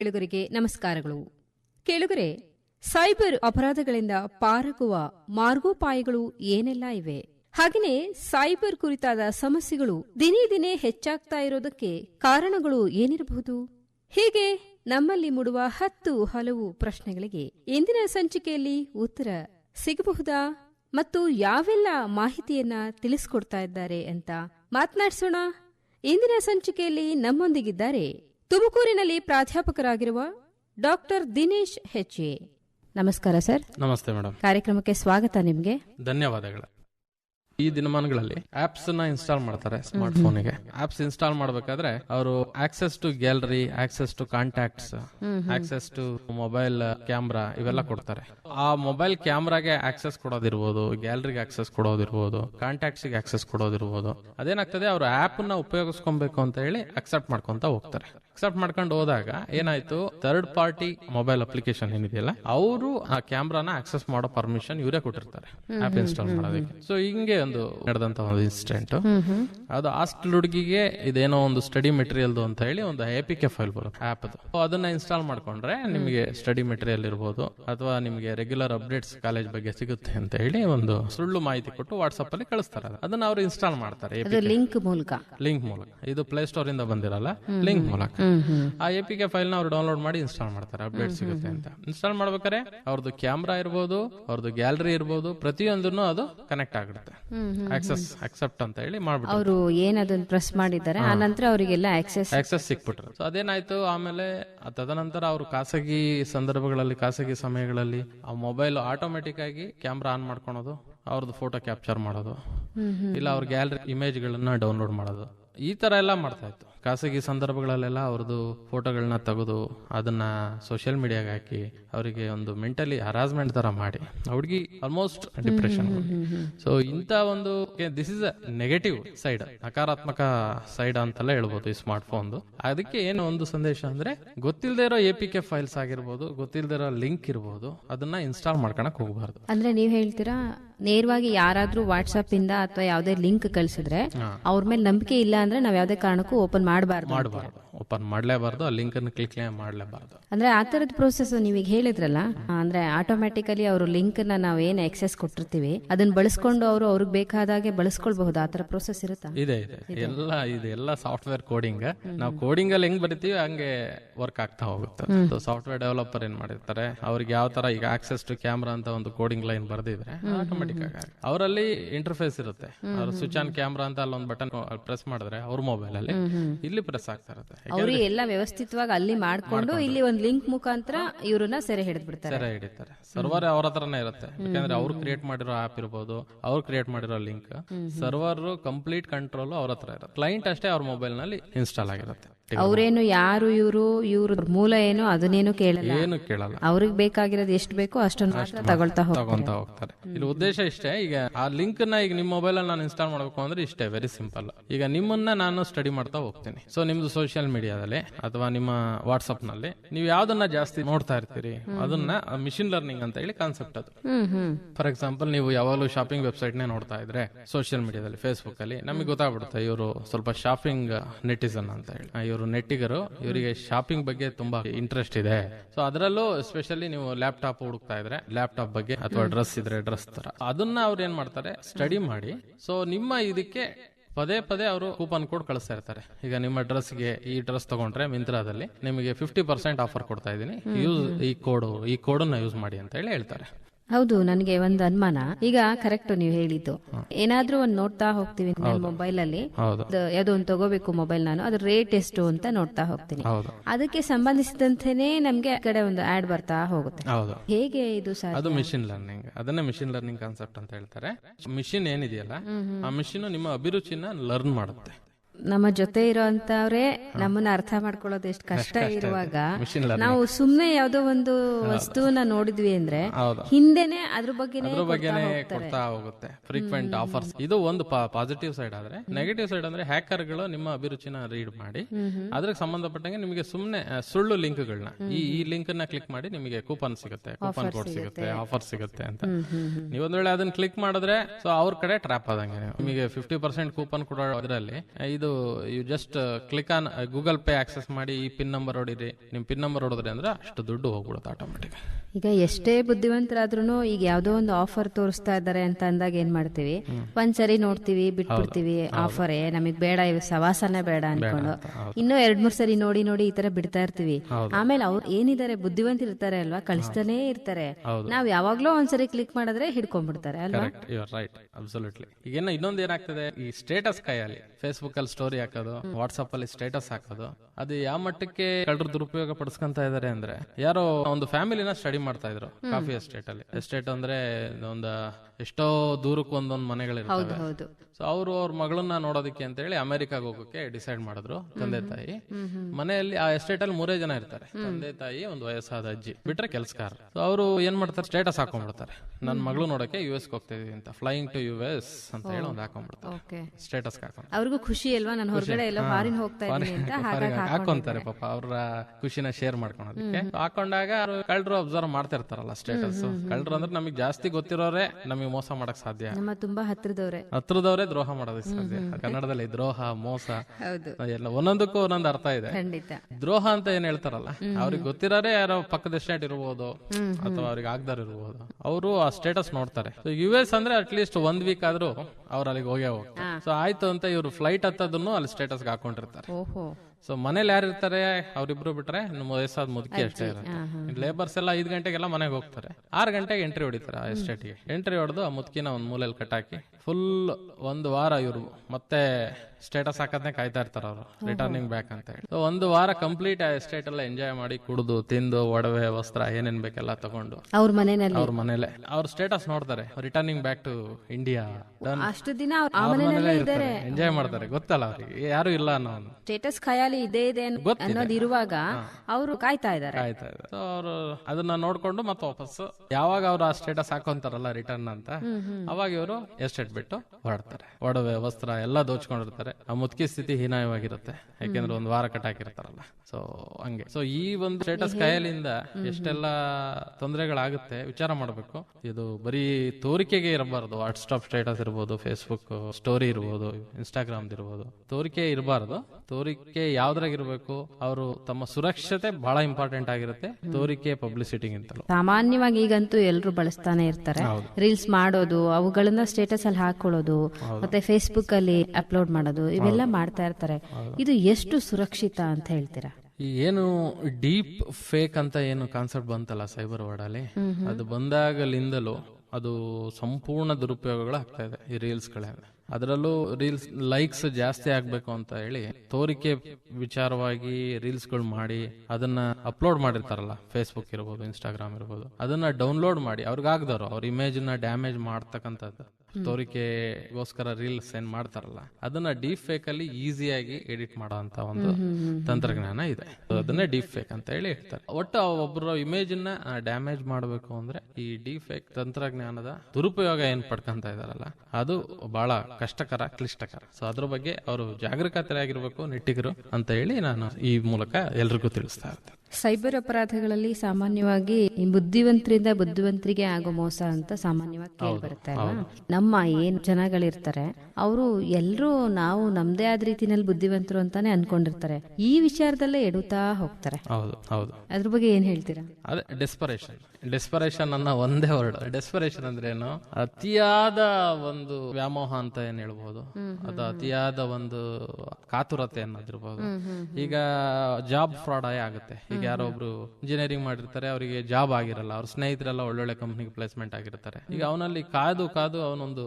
ಕೇಳುಗರಿಗೆ ನಮಸ್ಕಾರಗಳು. ಕೇಳುಗರೆ, ಸೈಬರ್ ಅಪರಾಧಗಳಿಂದ ಪಾರಾಗುವ ಮಾರ್ಗೋಪಾಯಗಳು ಏನೆಲ್ಲ ಇವೆ? ಹಾಗೆಯೇ ಸೈಬರ್ ಕುರಿತಾದ ಸಮಸ್ಯೆಗಳು ದಿನೇ ದಿನೇ ಹೆಚ್ಚಾಗ್ತಾ ಇರೋದಕ್ಕೆ ಕಾರಣಗಳು ಏನಿರಬಹುದು? ಹೀಗೆ ನಮ್ಮಲ್ಲಿ ಮೂಡುವ ಹತ್ತು ಹಲವು ಪ್ರಶ್ನೆಗಳಿಗೆ ಇಂದಿನ ಸಂಚಿಕೆಯಲ್ಲಿ ಉತ್ತರ ಸಿಗಬಹುದಾ? ಮತ್ತು ಯಾವೆಲ್ಲ ಮಾಹಿತಿಯನ್ನ ತಿಳಿಸ್ಕೊಡ್ತಾ ಇದ್ದಾರೆ ಅಂತ ಮಾತನಾಡಿಸೋಣ. ಇಂದಿನ ಸಂಚಿಕೆಯಲ್ಲಿ ನಮ್ಮೊಂದಿಗಿದ್ದಾರೆ ತುಮಕೂರಿನಲ್ಲಿ ಪ್ರಾಧ್ಯಾಪಕರಾಗಿರುವ ಡಾಕ್ಟರ್ ದಿನೇಶ್ ಹೆಚ್ಎ ನಮಸ್ಕಾರ ಸರ್. ನಮಸ್ತೆ ಮೇಡಮ್. ಕಾರ್ಯಕ್ರಮಕ್ಕೆ ಸ್ವಾಗತ ನಿಮ್ಗೆ. ಧನ್ಯವಾದಗಳು. ಈ ದಿನಮಾನಗಳಲ್ಲಿ ಆಪ್ಸ್ನ ಇನ್ಸ್ಟಾಲ್ ಮಾಡ್ತಾರೆ ಸ್ಮಾರ್ಟ್ ಫೋನಿಗೆ ಆಪ್ಸ್ ಇನ್ಸ್ಟಾಲ್ ಮಾಡಬೇಕಾದ್ರೆ ಅವರು access to gallery access to contacts access to mobile camera ಇವೆಲ್ಲ ಕೊಡ್ತಾರೆ. ಆ ಮೊಬೈಲ್ ಕ್ಯಾಮ್ರಾಗೆ ಆಕ್ಸೆಸ್ ಕೊಡೋದಿರ್ಬೋದು ಗ್ಯಾಲರಿಗೆ ಆಕ್ಸೆಸ್ ಕೊಡೋದಿರ್ಬೋದು ಕಾಂಟ್ಯಾಕ್ಟ್ಸ್ಗೆ ಆಕ್ಸೆಸ್ ಕೊಡೋದಿರ್ಬೋದು. ಅದೇನಾಗ್ತದೆ ಅವರು ಆಪ್ನ ಉಪಯೋಗಿಸ್ಕೊಬೇಕು ಅಂತ ಹೇಳಿ ಅಕ್ಸೆಪ್ಟ್ ಮಾಡ್ಕೊಂತ ಹೋಗ್ತಾರೆ. ಅಕ್ಸೆಪ್ಟ್ ಮಾಡ್ಕೊಂಡು ಹೋದಾಗ ಏನಾಯ್ತು? ಥರ್ಡ್ ಪಾರ್ಟಿ ಮೊಬೈಲ್ ಅಪ್ಲಿಕೇಶನ್ ಏನಿದೆಯಲ್ಲ ಅವರು ಆ ಕ್ಯಾಮ್ರಾನ ಆಕ್ಸೆಸ್ ಮಾಡೋ ಪರ್ಮಿಷನ್ ಇವರೇ ಕೊಟ್ಟಿರ್ತಾರೆ. ಆಪ್ ಇನ್ಸ್ಟಾಲ್ ಮಾಡೋದಕ್ಕೆ. ಸೊ ಹಿಂಗೆ ಒಂದು ನಡೆದಂತ ಒಂದು ಇನ್ಸಿಡೆಂಟ್ ಅದು ಹಾಸ್ಟೆಲ್ ಹುಡುಗಿಗೆ ಇದೇನೋ ಒಂದು ಸ್ಟಡಿ ಮೆಟೀರಿಯಲ್ ಅಂತ ಹೇಳಿ ಒಂದು ಎ ಕೆ ಫೈಲ್ ಬರುತ್ತೆ ಆಪ್ ಅದನ್ನ ಇನ್ಸ್ಟಾಲ್ ಮಾಡ್ಕೊಂಡ್ರೆ ನಿಮಗೆ ಸ್ಟಡಿ ಮೆಟೀರಿಯಲ್ ಇರ್ಬೋದು ಅಥವಾ ನಿಮಗೆ ರೆಗ್ಯುಲರ್ ಅಪ್ಡೇಟ್ಸ್ ಕಾಲೇಜ್ ಬಗ್ಗೆ ಸಿಗುತ್ತೆ ಅಂತ ಹೇಳಿ ಒಂದು ಸುಳ್ಳು ಮಾಹಿತಿ ಕೊಟ್ಟು ವಾಟ್ಸ್ಆಪ್ ಅಲ್ಲಿ ಕಳಿಸ್ತಾರೆ ಅದನ್ನ ಅವರು ಇನ್ಸ್ಟಾಲ್ ಮಾಡ್ತಾರೆ ಲಿಂಕ್ ಮೂಲಕ. ಲಿಂಕ್ ಮೂಲಕ. ಇದು ಪ್ಲೇ ಸ್ಟೋರ್ ಇಂದ ಬಂದಿರಲ್ಲ ಲಿಂಕ್ ಮೂಲಕ. ಆ ಎ ಪಿ ಕೆ ಫೈಲ್ನ ಅವ್ರು ಡೌನ್ಲೋಡ್ ಮಾಡಿ ಇನ್ಸ್ಟಾಲ್ ಮಾಡ್ತಾರೆ ಅಪ್ಡೇಟ್ ಸಿಗುತ್ತೆ ಅಂತ. ಇನ್ಸ್ಟಾಲ್ ಮಾಡ್ಬೇಕಾರೆ ಅವ್ರದ್ದು ಕ್ಯಾಮ್ರಾ ಇರ್ಬೋದು ಅವ್ರದ್ದು ಗ್ಯಾಲರಿ ಇರ್ಬೋದು ಪ್ರತಿಯೊಂದನ್ನು ಅದು ಕನೆಕ್ಟ್ ಆಗಿರುತ್ತೆ. ಆಕ್ಸೆಸ್ ಅಕ್ಸೆಪ್ಟ್ ಅಂತ ಹೇಳಿ ಮಾಡ್ಬಿಟ್ಟು ಅವರು ಏನದನ್ನ ಪ್ರೆಸ್ ಮಾಡಿದ್ದಾರೆ ಆ ನಂತರ ಅವರಿಗೆಲ್ಲ ಆಕ್ಸೆಸ್ ಆಕ್ಸೆಸ್ ಸಿಕ್ಬಿಟ್ರು ಸೊ ಅದೇನಾಯ್ತು ಆಮೇಲೆ ತದನಂತರ ಅವರು ಖಾಸಗಿ ಸಂದರ್ಭಗಳಲ್ಲಿ ಖಾಸಗಿ ಸಮಯಗಳಲ್ಲಿ ಆ ಮೊಬೈಲ್ ಆಟೋಮೆಟಿಕ್ ಆಗಿ ಕ್ಯಾಮ್ರಾ ಆನ್ ಮಾಡ್ಕೊಳೋದು ಅವ್ರದ್ದು ಫೋಟೋ ಕ್ಯಾಪ್ಚರ್ ಮಾಡೋದು. ಇಲ್ಲ ಅವ್ರ ಗ್ಯಾಲರಿ ಇಮೇಜ್ಗಳನ್ನ ಡೌನ್ಲೋಡ್ ಮಾಡೋದು. ಈ ತರ ಎಲ್ಲ ಮಾಡ್ತಾ ಇತ್ತು. ಖಾಸಗಿ ಸಂದರ್ಭಗಳಲ್ಲೆಲ್ಲ ಅವ್ರದ್ದು ಫೋಟೋಗಳನ್ನ ತೆಗೆದು ಅದನ್ನ ಸೋಷಿಯಲ್ ಮೀಡಿಯಾಗೆ ಹಾಕಿ ಅವರಿಗೆ ಒಂದು ಮೆಂಟಲಿ ಹರಾಸ್ಮೆಂಟ್ ತರ ಮಾಡಿ. ಹುಡುಗಿ ಆಲ್ಮೋಸ್ಟ್ ಡಿಪ್ರೆಷನ್ ಸೊ ಇಂಥ ಒಂದು this is a negative side ನಕಾರಾತ್ಮಕ ಸೈಡ್ ಅಂತೆಲ್ಲ ಹೇಳ್ಬೋದು ಈ ಸ್ಮಾರ್ಟ್ ಫೋನ್ದು ಅದಕ್ಕೆ ಏನು ಒಂದು ಸಂದೇಶ ಅಂದ್ರೆ ಗೊತ್ತಿಲ್ಲದೆ ಇರೋ ಎ ಪಿ ಕೆ ಫೈಲ್ಸ್ ಆಗಿರ್ಬೋದು ಗೊತ್ತಿಲ್ಲದೆ ಇರೋ ಲಿಂಕ್ ಇರ್ಬೋದು ಅದನ್ನ ಇನ್ಸ್ಟಾಲ್ ಮಾಡ್ಕೊಳಕ್ ಹೋಗ್ಬಾರ್ದು. ಅಂದ್ರೆ ನೀವು ಹೇಳ್ತೀರಾ ನೇರವಾಗಿ ಯಾರಾದ್ರೂ ವಾಟ್ಸ್ಆಪ್ ಇಂದ ಅಥವಾ ಯಾವ್ದೇ ಲಿಂಕ್ ಕಳ್ಸಿದ್ರೆ ಅವ್ರ ಮೇಲೆ ನಂಬಿಕೆ ಇಲ್ಲ ಅಂದ್ರೆ ನಾವ್ ಯಾವ್ದೇ ಕಾರಣಕ್ಕೂ ಓಪನ್ ಮಾಡಬಾರ್ದು ಮಾಡಬಾರ್ದು. ಓಪನ್ ಮಾಡಲೇಬಾರ್ದು ಆ ಲಿಂಕ್ ಅನ್ನು ಕ್ಲಿಕ್ ಮಾಡಲೇಬಾರ್ದು. ಅಂದ್ರೆ ಆ ತರದ ಪ್ರೋಸೆಸ್ ನೀವೀಗ ಹೇಳಿದ್ರಲ್ಲ ಅಂದ್ರೆ ಆಟೋಮ್ಯಾಟಿಕಲಿ ಅವರು ಲಿಂಕ್ನ ನಾವು ಏನ್ ಎಕ್ಸೆಸ್ ಕೊಟ್ಟಿರ್ತೀವಿ ಅದನ್ನ ಬಳಸ್ಕೊಂಡು ಅವರು ಅವ್ರಿಗೆ ಬೇಕಾದಾಗೆ ಬಳಸ್ಕೊಳ್ಬಹುದು ಆ ತರ ಪ್ರೋಸೆಸ್ ಇರುತ್ತಾ? ಇದೆ ಇದೆ. ಎಲ್ಲ ಇದೆ ಎಲ್ಲ ಸಾಫ್ಟ್ವೇರ್ ಕೋಡಿಂಗ್ ನಾವು ಕೋಡಿಂಗ್ ಅಲ್ಲಿ ಹೆಂಗ್ ಬರಿತೀವಿ ಹಂಗೆ ವರ್ಕ್ ಆಗ್ತಾ ಹೋಗುತ್ತೆ. ಸಾಫ್ಟ್ವೇರ್ ಡೆವಲಪರ್ ಏನ್ ಮಾಡಿರ್ತಾರೆ ಅವ್ರಿಗೆ ಯಾವ ತರ ಈಗ ಆಕ್ಸೆಸ್ ಟು ಕ್ಯಾಮ್ರಾ ಅಂತ ಒಂದು ಕೋಡಿಂಗ್ ಲೈನ್ ಬರ್ದಿದ್ರೆ ಆಟೋಮೆಟಿಕ್ ಆಗಿ ಅವರಲ್ಲಿ ಇಂಟರ್ಫೇಸ್ ಇರುತ್ತೆ. ಅವ್ರು ಸ್ವಿಚ್ ಆನ್ ಕ್ಯಾಮ್ರಾ ಅಂತ ಅಲ್ಲೊಂದು ಒಂದು ಬಟನ್ ಪ್ರೆಸ್ ಮಾಡಿದ್ರೆ ಅವ್ರ ಮೊಬೈಲ್ ಅಲ್ಲಿ ಇಲ್ಲಿ ಪ್ರೆಸ್ ಆಗ್ತಾ ಇರುತ್ತೆ. ಅವರು ಎಲ್ಲ ವ್ಯವಸ್ಥಿತವಾಗಿ ಅಲ್ಲಿ ಮಾಡ್ಕೊಂಡು ಇಲ್ಲಿ ಒಂದು ಲಿಂಕ್ ಮುಖಾಂತರ ಇವರನ್ನ ಸೆರೆ ಹಿಡಿದ್ಬಿಡ್ತಾರೆ. ಸೆರೆ ಹಿಡಿತಾರೆ. ಸರ್ವರ್ ಅವ್ರ ಹತ್ರನೇ ಇರುತ್ತೆ. ಯಾಕಂದ್ರೆ ಅವ್ರು ಕ್ರಿಯೇಟ್ ಮಾಡಿರೋ ಆಪ್ ಇರ್ಬೋದು ಅವ್ರು ಕ್ರಿಯೇಟ್ ಮಾಡಿರೋ ಲಿಂಕ್ ಸರ್ವರ್ ಕಂಪ್ಲೀಟ್ ಕಂಟ್ರೋಲ್ ಅವ್ರ ಹತ್ರ ಇರುತ್ತೆ. ಕ್ಲೈಂಟ್ ಅಷ್ಟೇ ಅವ್ರ ಮೊಬೈಲ್ನಲ್ಲಿ ಇನ್ಸ್ಟಾಲ್ ಆಗಿರುತ್ತೆ. ಅವ್ರೇನು ಯಾರು ಇವರು ಇವ್ರ ಮೂಲ ಏನು ಅದನ್ನೇನು ಕೇಳಲ್ಲ. ಏನು ಕೇಳಲ್ಲ. ಅವ್ರಿಗೆ ಬೇಕಾಗಿರೋದು ಎಷ್ಟು ಬೇಕೋ ಅಷ್ಟೊಂದು ಮಾತ್ರ ತಗೊಳ್ತಾ ಹೋಗ್ತಾರೆ. ತಗೊಂತ ಹೋಗ್ತಾರೆ. ಇಲ್ಲಿ ಉದ್ದೇಶ ಇಷ್ಟೇ ಈಗ ಆ ಲಿಂಕ್ನ ಈಗ ನಿಮ್ಮ ಮೊಬೈಲ್ ಅಲ್ಲಿ ನಾನು ಇನ್ಸ್ಟಾಲ್ ಮಾಡಬೇಕು ಅಂದ್ರೆ ಇಷ್ಟೇ ವೆರಿ ಸಿಂಪಲ್ ಈಗ ನಿಮ್ಮನ್ನ ನಾನು ಸ್ಟಡಿ ಮಾಡ್ತಾ ಹೋಗ್ತೀನಿ. ಸೊ ನಿಮ್ದು ಸೋಷಿಯಲ್ ಮೀಡಿಯಾದಲ್ಲಿ ಅಥವಾ ನಿಮ್ಮ ವಾಟ್ಸ್ಆಪ್ನಲ್ಲಿ ನೀವು ಯಾವ್ದನ್ನ ಜಾಸ್ತಿ ನೋಡ್ತಾ ಇರ್ತೀರಿ? ಅದನ್ನ ಮಿಷಿನ್ ಲರ್ನಿಂಗ್ ಅಂತ ಹೇಳಿ ಕಾನ್ಸೆಪ್ಟ್ ಅದು. ಫಾರ್ ಎಕ್ಸಾಂಪಲ್ ನೀವು ಯಾವಾಗಲೂ ಶಾಪಿಂಗ್ ವೆಬ್ಸೈಟ್ ನೇ ನೋಡ್ತಾ ಇದ್ರೆ ಸೋಷಿಯಲ್ ಮೀಡಿಯಾದಲ್ಲಿ ಫೇಸ್ಬುಕ್ ಅಲ್ಲಿ ನಮಗೆ ಗೊತ್ತಾಗ್ಬಿಡುತ್ತೆ ಇವರು ಸ್ವಲ್ಪ ಶಾಪಿಂಗ್ ನೆಟಿಸನ್ ಅಂತ ಹೇಳಿ. ಇವರು ನೆಟ್ಟಿಗರು ಇವರಿಗೆ ಶಾಪಿಂಗ್ ಬಗ್ಗೆ ತುಂಬಾ ಇಂಟ್ರೆಸ್ಟ್ ಇದೆ. ಸೊ ಅದರಲ್ಲೂ ಎಸ್ಪೆಷಲಿ ನೀವು ಲ್ಯಾಪ್ಟಾಪ್ ಹುಡುಕ್ತಾ ಇದ್ರೆ ಲ್ಯಾಪ್ಟಾಪ್ ಬಗ್ಗೆ ಅಥವಾ ಡ್ರೆಸ್ ಇದ್ರೆ ಡ್ರೆಸ್ ತರ. ಅದನ್ನ ಅವ್ರು ಏನ್ ಮಾಡ್ತಾರೆ? ಸ್ಟಡಿ ಮಾಡಿ. ಸೊ ನಿಮ್ಮ ಇದಕ್ಕೆ ಪದೇ ಪದೇ ಅವರು ಕೂಪನ್ ಕೋಡ್ ಕಳಿಸ್ತಾ ಇರ್ತಾರೆ. ಈಗ ನಿಮ್ಮ ಡ್ರೆಸ್ಗೆ ಈ ಡ್ರೆಸ್ ತಗೊಂಡ್ರೆ ಮಿಂತ್ರಾದಲ್ಲಿ ನಿಮಗೆ ಫಿಫ್ಟಿ ಪರ್ಸೆಂಟ್ ಆಫರ್ ಕೊಡ್ತಾ ಇದ್ದೀನಿ. ಯೂಸ್ ಈ ಕೋಡ್ ಈ ಕೋಡನ್ನ ಯೂಸ್ ಮಾಡಿ ಅಂತ ಹೇಳಿ ಹೇಳ್ತಾರೆ. ಹೌದು ನನಗೆ ಒಂದು ಅನುಮಾನ. ಈಗ ಕರೆಕ್ಟ್ ನೀವು ಹೇಳಿದ್ದು. ಏನಾದ್ರೂ ಒಂದು ನೋಡ್ತಾ ಹೋಗ್ತೀವಿ ಮೊಬೈಲ್ ಅಲ್ಲಿ ಯಾವುದೋ ಒಂದು ತಗೋಬೇಕು ಮೊಬೈಲ್ ನಾನು ಅದ್ರ ರೇಟ್ ಎಷ್ಟು ಅಂತ ನೋಡ್ತಾ ಹೋಗ್ತೀನಿ. ಅದಕ್ಕೆ ಸಂಬಂಧಿಸಿದಂತೆನೆ ನಮ್ಗೆ ಕಡೆ ಒಂದು ಆಡ್ ಬರ್ತಾ ಹೋಗುತ್ತೆ. ಹೇಗೆ ಇದು ಸರ್ ಅದು ಮಿಷಿನ್ ಲರ್ನಿಂಗ್ ಅದನ್ನೇ ಮಿಷಿನ್ ಲರ್ನಿಂಗ್ ಕಾನ್ಸೆಪ್ಟ್ ಅಂತ ಹೇಳ್ತಾರೆ. ಮಿಷಿನ್ ಏನಿದೆಯಲ್ಲ ಆ ಮಿಷಿನ್ ನಿಮ್ಮ ಅಭಿರುಚಿನ ಲರ್ನ್ ಮಾಡುತ್ತೆ. ನಮ್ಮ ಜೊತೆ ಇರೋಂತವ್ರೆ ನಮ್ಮನ್ನ ಅರ್ಥ ಮಾಡ್ಕೊಳ್ಳೋದು ಎಷ್ಟು ಕಷ್ಟ ಇರುವಾಗ ನಾವು ಸುಮ್ನೆ ಯಾವ್ದೋ ಒಂದು ವಸ್ತುವನ್ನ ನೋಡಿದ್ವಿ ಅಂದ್ರೆ ಹೌದು. ಹಿಂದೆನೆ ಅದ್ರ ಬಗ್ಗೆ ಕೊಡ್ತಾ ಹೋಗುತ್ತೆ. ಫ್ರೀಕ್ವೆಂಟ್ ಆಫರ್ಸ್ ಇದು ಒಂದು ಪಾಸಿಟಿವ್ ಸೈಡ್ ಆದ್ರೆ ನೆಗೆಟಿವ್ ಸೈಡ್ ಅಂದ್ರೆ ಹ್ಯಾಕರ್ಗಳು ನಿಮ್ಮ ಅಭಿರುಚಿನ ರೀಡ್ ಮಾಡಿ ಅದ್ರ ಸಂಬಂಧಪಟ್ಟಂಗೆ ನಿಮಗೆ ಸುಮ್ನೆ ಸುಳ್ಳು ಲಿಂಕ್ಗಳನ್ನ ಈ ಈ ಲಿಂಕ್ನ ಕ್ಲಿಕ್ ಮಾಡಿ ನಿಮಗೆ ಕೂಪನ್ ಸಿಗುತ್ತೆ ಕೂಪನ್ ಕೋಡ್ ಸಿಗುತ್ತೆ ಆಫರ್ ಸಿಗುತ್ತೆ ಅಂತ. ನೀವು ಒಂದ್ ವೇಳೆ ಅದನ್ನ ಕ್ಲಿಕ್ ಮಾಡಿದ್ರೆ ಸೊ ಅವ್ರ ಕಡೆ ಟ್ರಾಪ್ ಆದಂಗೆ. ನಿಮಗೆ ಫಿಫ್ಟಿ ಪರ್ಸೆಂಟ್ ಕೂಪನ್ ಕೊಡೋ ಅದರಲ್ಲಿ ಇದು you just click on Google Pay access ಮಾಡಿ ಈ ಪಿನ್ ನಂಬರ್ ಹೊಡಿರಿ ನಿಮ್ ಪಿನ್ ನಂಬರ್ ಹೊಡೆದ್ರಿ ಅಂದ್ರೆ ಅಷ್ಟು ದುಡ್ಡು ಹೋಗ್ಬಿಡುತ್ತೆ ಆಟೋಮೆಟಿಕ್ ಈಗ ಎಷ್ಟೇ ಬುದ್ಧಿವಂತರಾದ್ರೂ ಈಗ ಯಾವ್ದೋ ಒಂದು ಆಫರ್ ತೋರಿಸ್ತಾ ಇದ್ದಾರೆ ಅಂತ ಅಂದಾಗ ಏನ್ ಮಾಡ್ತೀವಿ? ಒಂದ್ಸರಿ ನೋಡ್ತೀವಿ ಬಿಟ್ಬಿಡ್ತೀವಿ. ಆಫರ್ ನಮಗ್ ಬೇಡ ಇವ್ ಸವಾಸನೆ ಬೇಡ ಅನ್ಕೊಂಡು. ಇನ್ನೂ ಎರಡ್ ಮೂರ್ ಸರಿ ನೋಡಿ ನೋಡಿ ಈ ತರ ಬಿಡ್ತಾ ಇರ್ತೀವಿ. ಆಮೇಲೆ ಅವ್ರು ಏನಿದಾರೆ ಬುದ್ಧಿವಂತ ಇರ್ತಾರೆ ಅಲ್ವಾ? ಕಳಿಸ್ತಾನೆ ಇರ್ತಾರೆ. ನಾವ್ ಯಾವಾಗ್ಲೂ ಒಂದ್ಸರಿ ಕ್ಲಿಕ್ ಮಾಡಿದ್ರೆ ಹಿಡ್ಕೊಂಡ್ಬಿಡ್ತಾರೆ ಅಲ್ವಾ? ರೈಟ್ ಅಬ್ಸಲ್ಯೂಟ್ಲಿ ಈಗೇನು ಇನ್ನೊಂದು ಏನಾಗ್ತದೆ? ಈ ಸ್ಟೇಟಸ್ ಕೈಯಲ್ಲಿ ಫೇಸ್ಬುಕ್ ಅಲ್ಲಿ ಸ್ಟೋರಿ ಹಾಕೋದು ವಾಟ್ಸ್ಆಪ್ ಅಲ್ಲಿ ಸ್ಟೇಟಸ್ ಹಾಕೋದು ಅದು ಯಾವ ಮಟ್ಟಕ್ಕೆ ಕಳ್ಳರು ದುರುಪಯೋಗ ಪಡಿಸ್ಕೊಂತ ಇದಾರೆ ಅಂದ್ರೆ ಯಾರೋ ಒಂದು ಫ್ಯಾಮಿಲಿನ ಸ್ಟಡಿ ಮಾಡ್ತಾ ಇದ್ರು ಕಾಫಿ ಎಸ್ಟೇಟ್ ಅಲ್ಲಿ. ಎಸ್ಟೇಟ್ ಅಂದ್ರೆ ಒಂದು ಎಷ್ಟೋ ದೂರಕ್ಕೆ ಒಂದೊಂದು ಮನೆಗಳಿರ್ತವೆ. ಸೊ ಅವರು ಅವ್ರ ಮಗಳನ್ನ ನೋಡೋದಕ್ಕೆ ಅಂತ ಹೇಳಿ ಅಮೆರಿಕಾಗ ಹೋಗೋಕೆ ಡಿಸೈಡ್ ಮಾಡಿದ್ರು ತಂದೆ ತಾಯಿ. ಮನೆಯಲ್ಲಿ ಆ ಎಸ್ಟೇಟ್ ಅಲ್ಲಿ ಮೂರೇ ಜನ ಇರ್ತಾರೆ. ತಂದೆ ತಾಯಿ ಒಂದು ವಯಸ್ಸಾದ ಅಜ್ಜಿ ಬಿಟ್ರೆ ಕೆಲ್ಸಗಾರ. ಸೊ ಅವರು ಏನ್ ಮಾಡ್ತಾರೆ ಸ್ಟೇಟಸ್ ಹಾಕೊಂಡ್ಬಿಡ್ತಾರೆ. ನನ್ನ ಮಗಳು ನೋಡಕ್ಕೆ ಯು ಎಸ್ ಹೋಗ್ತಾ ಇದೀವಿ ಅಂತ ಫ್ಲೈಯಿಂಗ್ ಟು ಯು ಎಸ್ ಅಂತ ಹೇಳಿ ಒಂದು ಹಾಕೊಂಡ್ಬಿಡ್ತಾರೆ. ಸ್ಟೇಟಸ್ ಹಾಕೊಂಡು ಅವ್ರಿಗೂ ಖುಷಿ ಅಲ್ವಾ ನಾನು ಹೊರಗಡೆ ಎಲ್ಲ ಫಾರಿನ್ ಹೋಗ್ತಾ ಇದ್ದೀನಿ ಅಂತ ಹಾಕೊಂತಾರೆ ಪಾಪ ಅವ್ರ ಖುಷಿನ ಶೇರ್ ಮಾಡ್ಕೊಳೋದಕ್ಕೆ. ಹಾಕೊಂಡಾಗ ಅವ್ರು ಕಳ್ಳರು ಅಬ್ಸರ್ವ್ ಮಾಡ್ತಾ ಇರ್ತಾರಲ್ಲ ಸ್ಟೇಟಸ್ ಕಳ್ಳರು ಅಂದ್ರೆ ನಮಗೆ ಜಾಸ್ತಿ ಗೊತ್ತಿರೋರೆ ನಮಗೆ ಮೋಸ ಮಾಡಕ್ ಸಾಧ್ಯ. ನಮ್ಮ ತುಂಬಾ ಹತ್ರದವ್ರೆ. ಹತ್ರದವರೇ ದ್ರೋಹ ಮಾಡೋದಕ್ಕೆ ಸಾಧ್ಯ. ಕನ್ನಡದಲ್ಲಿ ದ್ರೋಹ ಮೋಸ ಎಲ್ಲ ಒಂದೊಂದಕ್ಕೂ ಒಂದೊಂದು ಅರ್ಥ ಇದೆ. ದ್ರೋಹ ಅಂತ ಏನ್ ಹೇಳ್ತಾರಲ್ಲ ಅವ್ರಿಗೆ ಗೊತ್ತಿರೋರೆ ಯಾರೋ ಪಕ್ಕದ ಸ್ಟೇಟ್ ಇರ್ಬೋದು ಅಥವಾ ಅವ್ರಿಗೆ ಆಗ್ದಾರ ಇರ್ಬೋದು. ಅವರು ಆ ಸ್ಟೇಟಸ್ ನೋಡ್ತಾರೆ. ಯು ಎಸ್ ಅಂದ್ರೆ ಅಟ್ಲೀಸ್ಟ್ ಒಂದ್ ವೀಕ್ ಆದ್ರೂ ಅವ್ರ ಅಲ್ಲಿಗೆ ಹೋಗೇ ಹೋಗ್ತಾರೆ. ಸೊ ಆಯ್ತು ಅಂತ ಇವ್ರು ಫ್ಲೈಟ್ ಹತ್ತದನ್ನು ಅಲ್ಲಿ ಸ್ಟೇಟಸ್ ಹಾಕೊಂಡಿರ್ತಾರೆ. ಸೊ ಮನೇಲಿ ಯಾರು ಇರ್ತಾರೆ? ಅವ್ರಿಬ್ರು ಬಿಟ್ರೆ ನಮ್ಮ ವಯಸ್ಸಾದ ಮುದುಕಿ ಅಷ್ಟೇ ಇರುತ್ತೆ. ಲೇಬರ್ಸ್ ಎಲ್ಲ ಐದು ಗಂಟೆಗೆಲ್ಲ ಮನೆಗೆ ಹೋಗ್ತಾರೆ. ಆರು ಗಂಟೆಗೆ ಎಂಟ್ರಿ ಹೊಡಿತಾರೆ ಆ ಎಸ್ಟೇಟ್ಗೆ ಎಂಟ್ರಿ ಹೊಡೆದು ಆ ಮುದುಕಿನ ಒಂದು ಮೂಲೆಯಲ್ಲಿ ಕಟ್ಟಾಕಿ ಫುಲ್ ಒಂದು ವಾರ ಇವ್ರು ಮತ್ತೆ ಸ್ಟೇಟಸ್ ಹಾಕೋದನ್ನೇ ಕಾಯ್ತಾ ಇರ್ತಾರೆ ಅವರು. ರಿಟರ್ನಿಂಗ್ ಬ್ಯಾಕ್ ಅಂತ ಹೇಳಿ. ಸೊ ಒಂದು ವಾರ ಕಂಪ್ಲೀಟ್ ಆ ಎಸ್ಟೇಟ್ ಎಲ್ಲ ಎಂಜಾಯ್ ಮಾಡಿ ಕುಡಿದು ತಿಂದು ಒಡವೆ ವಸ್ತ್ರ ಏನೇನ್ ಬೇಕೆಲ್ಲ ತಗೊಂಡು ಅವ್ರ ಮನೇಲಿ ಅವ್ರ ಮನೇಲೆ. ಅವ್ರ ಸ್ಟೇಟಸ್ ನೋಡ್ತಾರೆ. ರಿಟರ್ನಿಂಗ್ ಬ್ಯಾಕ್ ಟು ಇಂಡಿಯಾ ಅಷ್ಟು ದಿನ ಎಂಜಾಯ್ ಮಾಡ್ತಾರೆ. ಗೊತ್ತಲ್ಲ ಅವ್ರಿಗೆ. ಯಾರು ಇಲ್ಲ ಅನ್ನೋ ಸ್ಟೇಟಸ್ ಖಯಾಲಿ ಇದೆ ಇದೆ ಅನ್- ಅನ್ನೋದು ಇರುವಾಗ ಅವರು ಕಾಯ್ತಾ ಇದ್ದಾರೆ. ಇದೆ ಅವರು ಅದನ್ನ ನೋಡ್ಕೊಂಡು ಮತ್ತೆ ವಾಪಸ್ ಯಾವಾಗ ಅವ್ರು ಆ ಸ್ಟೇಟಸ್ ಹಾಕೊಂತಾರಲ್ಲ ರಿಟರ್ನ್ ಅಂತ ಅವಾಗ ಇವರು ಎಸ್ಟೇಟ್ ಬಿಟ್ಟು ಹೊರಡ್ತಾರೆ. ಒಡವೆ ವಸ್ತ್ರ ಎಲ್ಲ ದೋಚ್ಕೊಂಡಿರ್ತಾರೆ. ಆ ಮುದುಕಿ ಸ್ಥಿತಿ ಹೀನಾಯವಾಗಿರುತ್ತೆ. ಯಾಕೆಂದ್ರೆ ಒಂದು ವಾರ ಕಟ್ಟಾಕಿರ್ತಾರಲ್ಲ ಸೊ ಹಂಗೆ. ಸೊ ಈ ಒಂದು ಸ್ಟೇಟಸ್ ಕೈಯಲ್ಲಿಂದ ಎಷ್ಟೆಲ್ಲ ತೊಂದರೆಗಳಾಗುತ್ತೆ ವಿಚಾರ ಮಾಡಬೇಕು. ಇದು ಬರೀ ತೋರಿಕೆಗೆ ಇರಬಾರ್ದು. ವಾಟ್ಸ್ಆಪ್ ಸ್ಟೇಟಸ್ ಇರ್ಬೋದು ಫೇಸ್ಬುಕ್ ಸ್ಟೋರಿ ಇರ್ಬೋದು ಇನ್ಸ್ಟಾಗ್ರಾಮ್ ಇರ್ಬೋದು. ತೋರಿಕೆ ಇರಬಾರ್ದು. ತೋರಿಕೆ ಯಾವ್ದ್ರಾಗ ಇರಬೇಕು ಅವರು ತಮ್ಮ ಸುರಕ್ಷತೆ ಬಹಳ ಇಂಪಾರ್ಟೆಂಟ್ ಆಗಿರುತ್ತೆ. ತೋರಿಕೆ ಪಬ್ಲಿಸಿಟಿಗಿಂತಲೂ ಸಾಮಾನ್ಯವಾಗಿ ಈಗಂತೂ ಎಲ್ಲರೂ ಬಳಸ್ತಾನೆ ಇರ್ತಾರೆ. ರೀಲ್ಸ್ ಮಾಡೋದು ಅವುಗಳನ್ನ ಸ್ಟೇಟಸ್ ಅಲ್ಲಿ ಹಾಕೊಳ್ಳೋದು ಮತ್ತೆ ಫೇಸ್ಬುಕ್ ಅಲ್ಲಿ ಅಪ್ಲೋಡ್ ಮಾಡೋದು ಇವೆಲ್ಲ ಮಾಡ್ತಾ ಇರ್ತಾರೆ. ಇದು ಎಷ್ಟು ಸುರಕ್ಷಿತ ಅಂತ ಹೇಳ್ತೀರಾ? ಏನು ಡೀಪ್ ಫೇಕ್ ಅಂತ ಏನು ಕಾನ್ಸೆಪ್ಟ್ ಬಂತಲ್ಲ ಸೈಬರ್ ವರ್ಡಲ್ಲಿ ಅದು ಬಂದಾಗಲಿಂದಲೂ ಅದು ಸಂಪೂರ್ಣ ದುರುಪಯೋಗಗಳು ಆಗ್ತಾ ಇದೆ ಈ ರೀಲ್ಸ್ಗಳಿಂದ ಅದರಲ್ಲೂ ರೀಲ್ಸ್ ಲೈಕ್ಸ್ ಜಾಸ್ತಿ ಆಗ್ಬೇಕು ಅಂತ ಹೇಳಿ ತೋರಿಕೆ ವಿಚಾರವಾಗಿ ರೀಲ್ಸ್ಗಳು ಮಾಡಿ ಅದನ್ನ ಅಪ್ಲೋಡ್ ಮಾಡಿರ್ತಾರಲ್ಲ ಫೇಸ್ಬುಕ್ ಇರ್ಬೋದು ಇನ್ಸ್ಟಾಗ್ರಾಮ್ ಇರ್ಬೋದು ಅದನ್ನ ಡೌನ್ಲೋಡ್ ಮಾಡಿ ಅವ್ರಿಗೆ ಆಗ್ದವ್ರು ಅವ್ರ ಇಮೇಜ್ನ ಡ್ಯಾಮೇಜ್ ಮಾಡ್ತಕ್ಕಂಥದ್ದು. ತೋರಿಕೆಗೋಸ್ಕರ ರೀಲ್ಸ್ ಏನ್ ಮಾಡ್ತಾರಲ್ಲ ಅದನ್ನ ಡೀಪ್ ಫೇಕ್ ಅಲ್ಲಿ ಈಸಿಯಾಗಿ ಎಡಿಟ್ ಮಾಡುವಂತ ಒಂದು ತಂತ್ರಜ್ಞಾನ ಇದೆ. ಅದನ್ನ ಅದನ್ನೇ ಡೀಪ್ ಫೇಕ್ ಅಂತ ಹೇಳಿ ಹೇಳ್ತಾರೆ. ಒಟ್ಟು ಒಬ್ಬರ ಇಮೇಜ್ನ ಡ್ಯಾಮೇಜ್ ಮಾಡಬೇಕು ಅಂದ್ರೆ ಈ ಡೀಪ್ ಫೇಕ್ ತಂತ್ರಜ್ಞಾನದ ದುರುಪಯೋಗ ಏನ್ ಪಡ್ಕೊಂತ ಇದಾರಲ್ಲ ಅದು ಬಹಳ ಕಷ್ಟಕರ, ಕ್ಲಿಷ್ಟಕರ. ಸೊ ಅದ್ರ ಬಗ್ಗೆ ಅವರು ಜಾಗರೂಕತರಾಗಿರ್ಬೇಕು ನೆಟ್ಟಿಗರು ಅಂತ ಹೇಳಿ ನಾನು ಈ ಮೂಲಕ ಎಲ್ರಿಗೂ ತಿಳಿಸ್ತಾ ಇರ್ತೇನೆ. ಸೈಬರ್ ಅಪರಾಧಗಳಲ್ಲಿ ಸಾಮಾನ್ಯವಾಗಿ ಬುದ್ಧಿವಂತರಿಂದ ಬುದ್ಧಿವಂತರಿಗೆ ಆಗೋ ಮೋಸ ಅಂತ ಸಾಮಾನ್ಯವಾಗಿ ಕೇಳಿ ಬರುತ್ತೆ ಅಲ್ವಾ? ನಮ್ಮ ಏನ್ ಜನಗಳಿರ್ತಾರೆ ಅವರು ಎಲ್ರೂ ನಾವು ನಮ್ದೇ ಆದ ರೀತಿನಲ್ಲಿ ಬುದ್ಧಿವಂತರು ಅಂತಾನೆ ಅನ್ಕೊಂಡಿರ್ತಾರೆ. ಈ ವಿಚಾರದಲ್ಲೇ ಎಡುತ್ತಾ ಹೋಗ್ತಾರೆ. ಹೌದು ಹೌದು. ಅದ್ರ ಬಗ್ಗೆ ಏನ್ ಹೇಳ್ತೀರಾ? ಅದೇ ಡೆಸ್ಪರೇಷನ್. ಡೆಸ್ಪರೇಷನ್ ಅನ್ನ ಒಂದೇ ವರ್ಡ್. ಡೆಸ್ಪರೇಷನ್ ಅಂದ್ರೆ ಏನು? ಅತಿಯಾದ ಒಂದು ವ್ಯಾಮೋಹ ಅಂತ ಏನ್ ಹೇಳ್ಬಹುದು ಅದು ಅತಿಯಾದ ಒಂದು ಕಾತುರತೆ ಅನ್ನೋದಿರ್ಬೋದು. ಈಗ ಜಾಬ್ ಫ್ರಾಡ್ ಆಗುತ್ತೆ. ಈಗ ಯಾರೋ ಒಬ್ರು ಇಂಜಿನಿಯರಿಂಗ್ ಮಾಡಿರ್ತಾರೆ, ಅವರಿಗೆ ಜಾಬ್ ಆಗಿರಲ್ಲ, ಅವ್ರ ಸ್ನೇಹಿತರೆಲ್ಲ ಒಳ್ಳೊಳ್ಳೆ ಕಂಪ್ನಿಗೆ ಪ್ಲೇಸ್ಮೆಂಟ್ ಆಗಿರ್ತಾರೆ. ಈಗ ಅವನಲ್ಲಿ ಕಾದು ಕಾದು ಅವನೊಂದು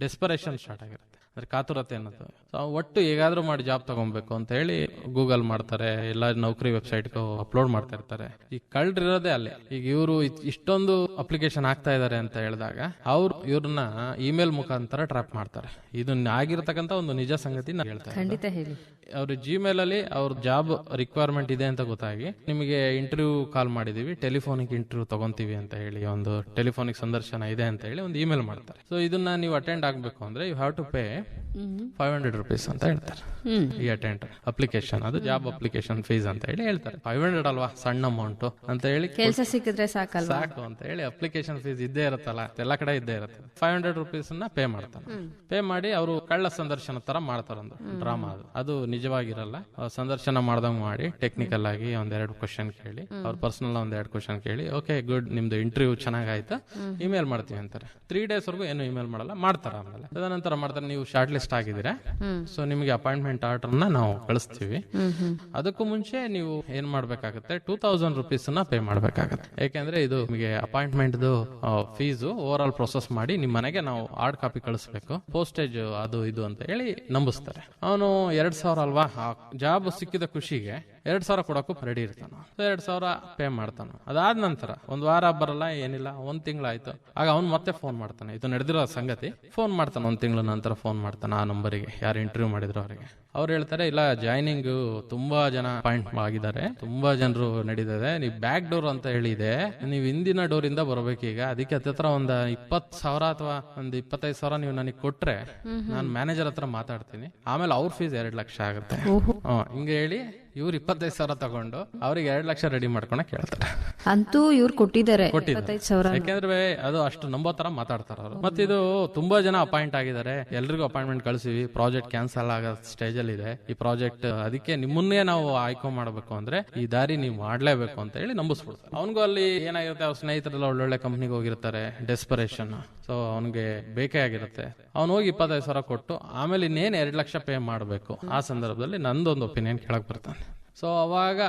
ಡೆಸ್ಪರೇಷನ್ ಸ್ಟಾರ್ಟ್ ಆಗಿರುತ್ತೆ. ಅಂದ್ರೆ ಕಾತುರತೆ ಅನ್ನೋದು. ಸೊ ಒಟ್ಟು ಹೇಗಾದ್ರೂ ಮಾಡಿ ಜಾಬ್ ತಗೊಬೇಕು ಅಂತ ಹೇಳಿ ಗೂಗಲ್ ಮಾಡ್ತಾರೆ ಎಲ್ಲ ನೌಕರಿ ವೆಬ್ಸೈಟ್ ಅಪ್ಲೋಡ್ ಮಾಡ್ತಾ ಇರ್ತಾರೆ. ಈ ಕಳ್ರಿರೋದೇ ಅಲ್ಲೇ. ಈಗ ಇವರು ಇಷ್ಟೊಂದು ಅಪ್ಲಿಕೇಶನ್ ಹಾಕ್ತಾ ಇದ್ದಾರೆ ಅಂತ ಹೇಳಿದಾಗ ಅವ್ರು ಇವ್ರನ್ನ ಇಮೇಲ್ ಮುಖಾಂತರ ಟ್ರ್ಯಾಪ್ ಮಾಡ್ತಾರೆ. ಇದನ್ನ ಆಗಿರತಕ್ಕಂತ ಒಂದು ನಿಜ ಸಂಗತಿ ನಾನು ಹೇಳ್ತಾರೆ ಇರೋದು. ಖಂಡಿತ ಹೇಳಿ. ಅವ್ರ ಜಿಮೇಲ್ ಅಲ್ಲಿ ಅವ್ರ ಜಾಬ್ ರಿಕ್ವೈರ್ಮೆಂಟ್ ಇದೆ ಅಂತ ಗೊತ್ತಾಗಿ ನಿಮಗೆ ಇಂಟರ್ವ್ಯೂ ಕಾಲ್ ಮಾಡಿದೀವಿ ಟೆಲಿಫೋನಿಕ್ ಇಂಟರ್ವ್ಯೂ ತಗೊಂತೀವಿ ಅಂತ ಹೇಳಿ ಒಂದು ಟೆಲಿಫೋನಿಕ್ ಸಂದರ್ಶನ ಇದೆ ಅಂತ ಹೇಳಿ ಒಂದು ಇಮೇಲ್ ಮಾಡ್ತಾರೆ. ಸೊ ಇದನ್ನ ನೀವು ಅಟೆಂಡ್ ಆಗ್ಬೇಕು ಅಂದ್ರೆ you have to pay five hundred rupees ಅಂತ ಹೇಳ್ತಾರೆ. ಈ ಅಟೆಂಡ್ ಅಪ್ಲಿಕೇಶನ್ ಅದು ಜಾಬ್ ಅಪ್ಲಿಕೇಶನ್ ಫೀಸ್ ಅಂತ ಹೇಳಿ ಹೇಳ್ತಾರೆ. ಫೈವ್ ಹಂಡ್ರೆಡ್ ಅಲ್ವಾ? ಸಣ್ಣ ಅಮೌಂಟ್ ಅಂತ ಹೇಳಿ ಕೆಲಸ ಸಿಕ್ಕಿದ್ರೆ ಸಾಕಲ್ವಾ? ಸಾಕು ಅಂತ ಹೇಳಿ ಅಪ್ಲಿಕೇಶನ್ ಫೀಸ್ ಇದ್ದೇ ಇರುತ್ತಲ್ಲ ಎಲ್ಲ ಕಡೆ ಇದ್ದೇ ಇರುತ್ತೆ. ಫೈವ್ ಹಂಡ್ರೆಡ್ ರುಪೀಸ್ನ ಪೇ ಮಾಡ್ತಾನೆ ಪೇ ಮಾಡಿ ಅವರು ಕಳ್ಳ ಸಂದರ್ಶನ ತರ ಮಾಡ್ತಾರೊಂದು ಡ್ರಾಮಾ ಅದು. ಅದು ನಿಜವಾಗಿರಲ್ಲ. ಸಂದರ್ಶನ ಮಾಡ್ದಂಗ್ ಮಾಡಿ ಟೆಕ್ನಿಕಲ್ ಆಗಿ ಒಂದೆರಡು ಕ್ವಶನ್ ಕೇಳಿ ಅವ್ರ ಪರ್ಸನಲ್ ಒಂದೆರಡು ಕ್ವಶನ್ ಕೇಳಿ ಓಕೆ ಗುಡ್ ನಿಮ್ದು ಇಂಟರ್ವ್ಯೂ ಚೆನ್ನಾಗಾಯ್ತು? ಇಮೇಲ್ ಮಾಡ್ತೀವಿ ಅಂತಾರೆ. ತ್ರೀ ಡೇಸ್ ವರೆಗೂ ಏನು ಇಮೇಲ್ ಮಾಡಲ್ಲ ಮಾಡ್ತಾರ ಆಮೇಲೆ. ತದನಂತರ ಮಾಡ್ತಾರೆ ನೀವು ಶಾರ್ಟ್ ಲಿಸ್ಟ್ ಆಗಿದ್ದೀರಾ ಸೊ ನಿಮಗೆ ಅಪಾಯಿಂಟ್ಮೆಂಟ್ ಆರ್ಡರ್ನ ನಾವು ಕಳಿಸ್ತೀವಿ. ಅದಕ್ಕೂ ಮುಂಚೆ ನೀವು ಏನ್ ಮಾಡ್ಬೇಕಾಗುತ್ತೆ? ಟೂ ತೌಸಂಡ್ ರುಪೀಸ್ನ ಪೇ ಮಾಡ್ಬೇಕಾಗತ್ತೆ. ಯಾಕೆಂದ್ರೆ ಇದು ನಿಮಗೆ appointment fees over all process ಮಾಡಿ ನಿಮ್ಮ ಮನೆಗೆ ನಾವು ಹಾರ್ಡ್ ಕಾಪಿ ಕಳಿಸ್ಬೇಕು. ಪೋಸ್ಟೇಜ್ ಅದು ಇದು ಅಂತ ಹೇಳಿ ನಂಬಿಸ್ತಾರೆ. ಅವನು ಎರಡ್ ಸಾವಿರ ಅಲ್ವಾ? ಜಾಬ್ ಸಿಕ್ಕಿದ ಖುಷಿಗೆ ಎರಡ್ ಸಾವಿರ ಕೊಡೋಕ್ಕೂ ರೆಡಿ ಇರ್ತಾನ. ಎರಡು ಸಾವಿರ ಪೇ ಮಾಡ್ತಾನ. ಅದಾದ ನಂತರ ಒಂದು ವಾರ ಬರಲ್ಲ ಏನಿಲ್ಲ ಒಂದ್ ತಿಂಗಳಾಯ್ತು. ಆಗ ಅವ್ನು ಮತ್ತೆ ಫೋನ್ ಮಾಡ್ತಾನೆ. ಇದು ನಡೆದಿರೋ ಸಂಗತಿ. ಫೋನ್ ಮಾಡ್ತಾನೆ. ಒಂದ್ ತಿಂಗಳ ನಂತರ ಫೋನ್ ಮಾಡ್ತಾನೆ ಆ ನಂಬರಿಗೆ ಯಾರು ಇಂಟರ್ವ್ಯೂ ಮಾಡಿದ್ರು ಅವರಿಗೆ. ಅವ್ರು ಹೇಳ್ತಾರೆ ಇಲ್ಲ ಜಾಯ್ನಿಂಗ್ ತುಂಬಾ ಜನ ಪಾಯಿಂಟ್ ಆಗಿದ್ದಾರೆ. ತುಂಬಾ ಜನರು ನಡೀತದೆ. ನೀವು ಬ್ಯಾಕ್ ಡೋರ್ ಅಂತ ಹೇಳಿದೆ. ನೀವು ಹಿಂದಿನ ಡೋರ್ ಇಂದ ಬರ್ಬೇಕೀಗ ಅದಕ್ಕೆ ಹತ್ತಿರ ಒಂದ್ ಇಪ್ಪತ್ ಸಾವಿರ ಅಥವಾ ಒಂದ್ ಇಪ್ಪತ್ತೈದು ಸಾವಿರ ನೀವು ನನಗೆ ಕೊಟ್ರೆ ನಾನು ಮ್ಯಾನೇಜರ್ ಹತ್ರ ಮಾತಾಡ್ತೀನಿ. ಆಮೇಲೆ ಅವ್ರ ಫೀಸ್ ಎರಡು ಲಕ್ಷ ಆಗುತ್ತೆ. ಹಿಂಗೆ ಹೇಳಿ ಇವ್ರು ಇಪ್ಪತ್ತೈದು ಸಾವಿರ ತಗೊಂಡು ಅವ್ರಿಗೆ ಎರಡ್ ಲಕ್ಷ ರೆಡಿ ಮಾಡ್ಕೊಳಕ್ ಕೇಳ್ತಾರೆ ಅಂತೂ ಇವ್ರು ಕೊಟ್ಟಿದ್ದಾರೆ. ಇಪ್ಪತ್ತೈದು ಸಾವಿರ ಯಾಕೆಂದ್ರೆ ಅದು ಅಷ್ಟು ನಂಬೋ ತರ ಮಾತಾಡ್ತಾರ ಅವರು. ಮತ್ತಿದು ತುಂಬಾ ಜನ ಅಪಾಯಿಂಟ್ ಆಗಿದ್ದಾರೆ. ಎಲ್ರಿಗೂ ಅಪಾಯಿಂಟ್ಮೆಂಟ್ ಕಳಿಸಿವಿ. ಪ್ರಾಜೆಕ್ಟ್ ಕ್ಯಾನ್ಸಲ್ ಆಗೋ ಸ್ಟೇಜ್ ಅಲ್ಲಿ ಇದೆ. ಈ ಪ್ರಾಜೆಕ್ಟ್ ಅದಕ್ಕೆ ನಿಮ್ಮನ್ನೇ ನಾವು ಆಯ್ಕೆ ಮಾಡಬೇಕು ಅಂದ್ರೆ ಈ ದಾರಿ ನೀವು ಮಾಡ್ಲೇಬೇಕು ಅಂತ ಹೇಳಿ ನಂಬಿಸ್ಬಿಡ್ತಾರೆ. ಅವನಿಗೂ ಅಲ್ಲಿ ಏನಾಗಿರುತ್ತೆ ಅವ್ರ ಸ್ನೇಹಿತರೆಲ್ಲ ಒಳ್ಳೊಳ್ಳೆ ಕಂಪ್ನಿಗೆ ಹೋಗಿರ್ತಾರೆ. ಡೆಸ್ಪರೇಷನ್ ಸೊ ಅವನಿಗೆ ಬೇಕೇ ಆಗಿರುತ್ತೆ. ಅವ್ನು ಹೋಗಿ ಇಪ್ಪತ್ತೈದು ಸಾವಿರ ಕೊಟ್ಟು ಆಮೇಲೆ ಇನ್ನೇನು ಎರಡು ಲಕ್ಷ ಪೇ ಮಾಡಬೇಕು? ಆ ಸಂದರ್ಭದಲ್ಲಿ ನಂದೊಂದು ಒಪಿನಿಯನ್ ಕೇಳಕ್ ಬರ್ತಾನೆ. ಸೊ ಅವಾಗ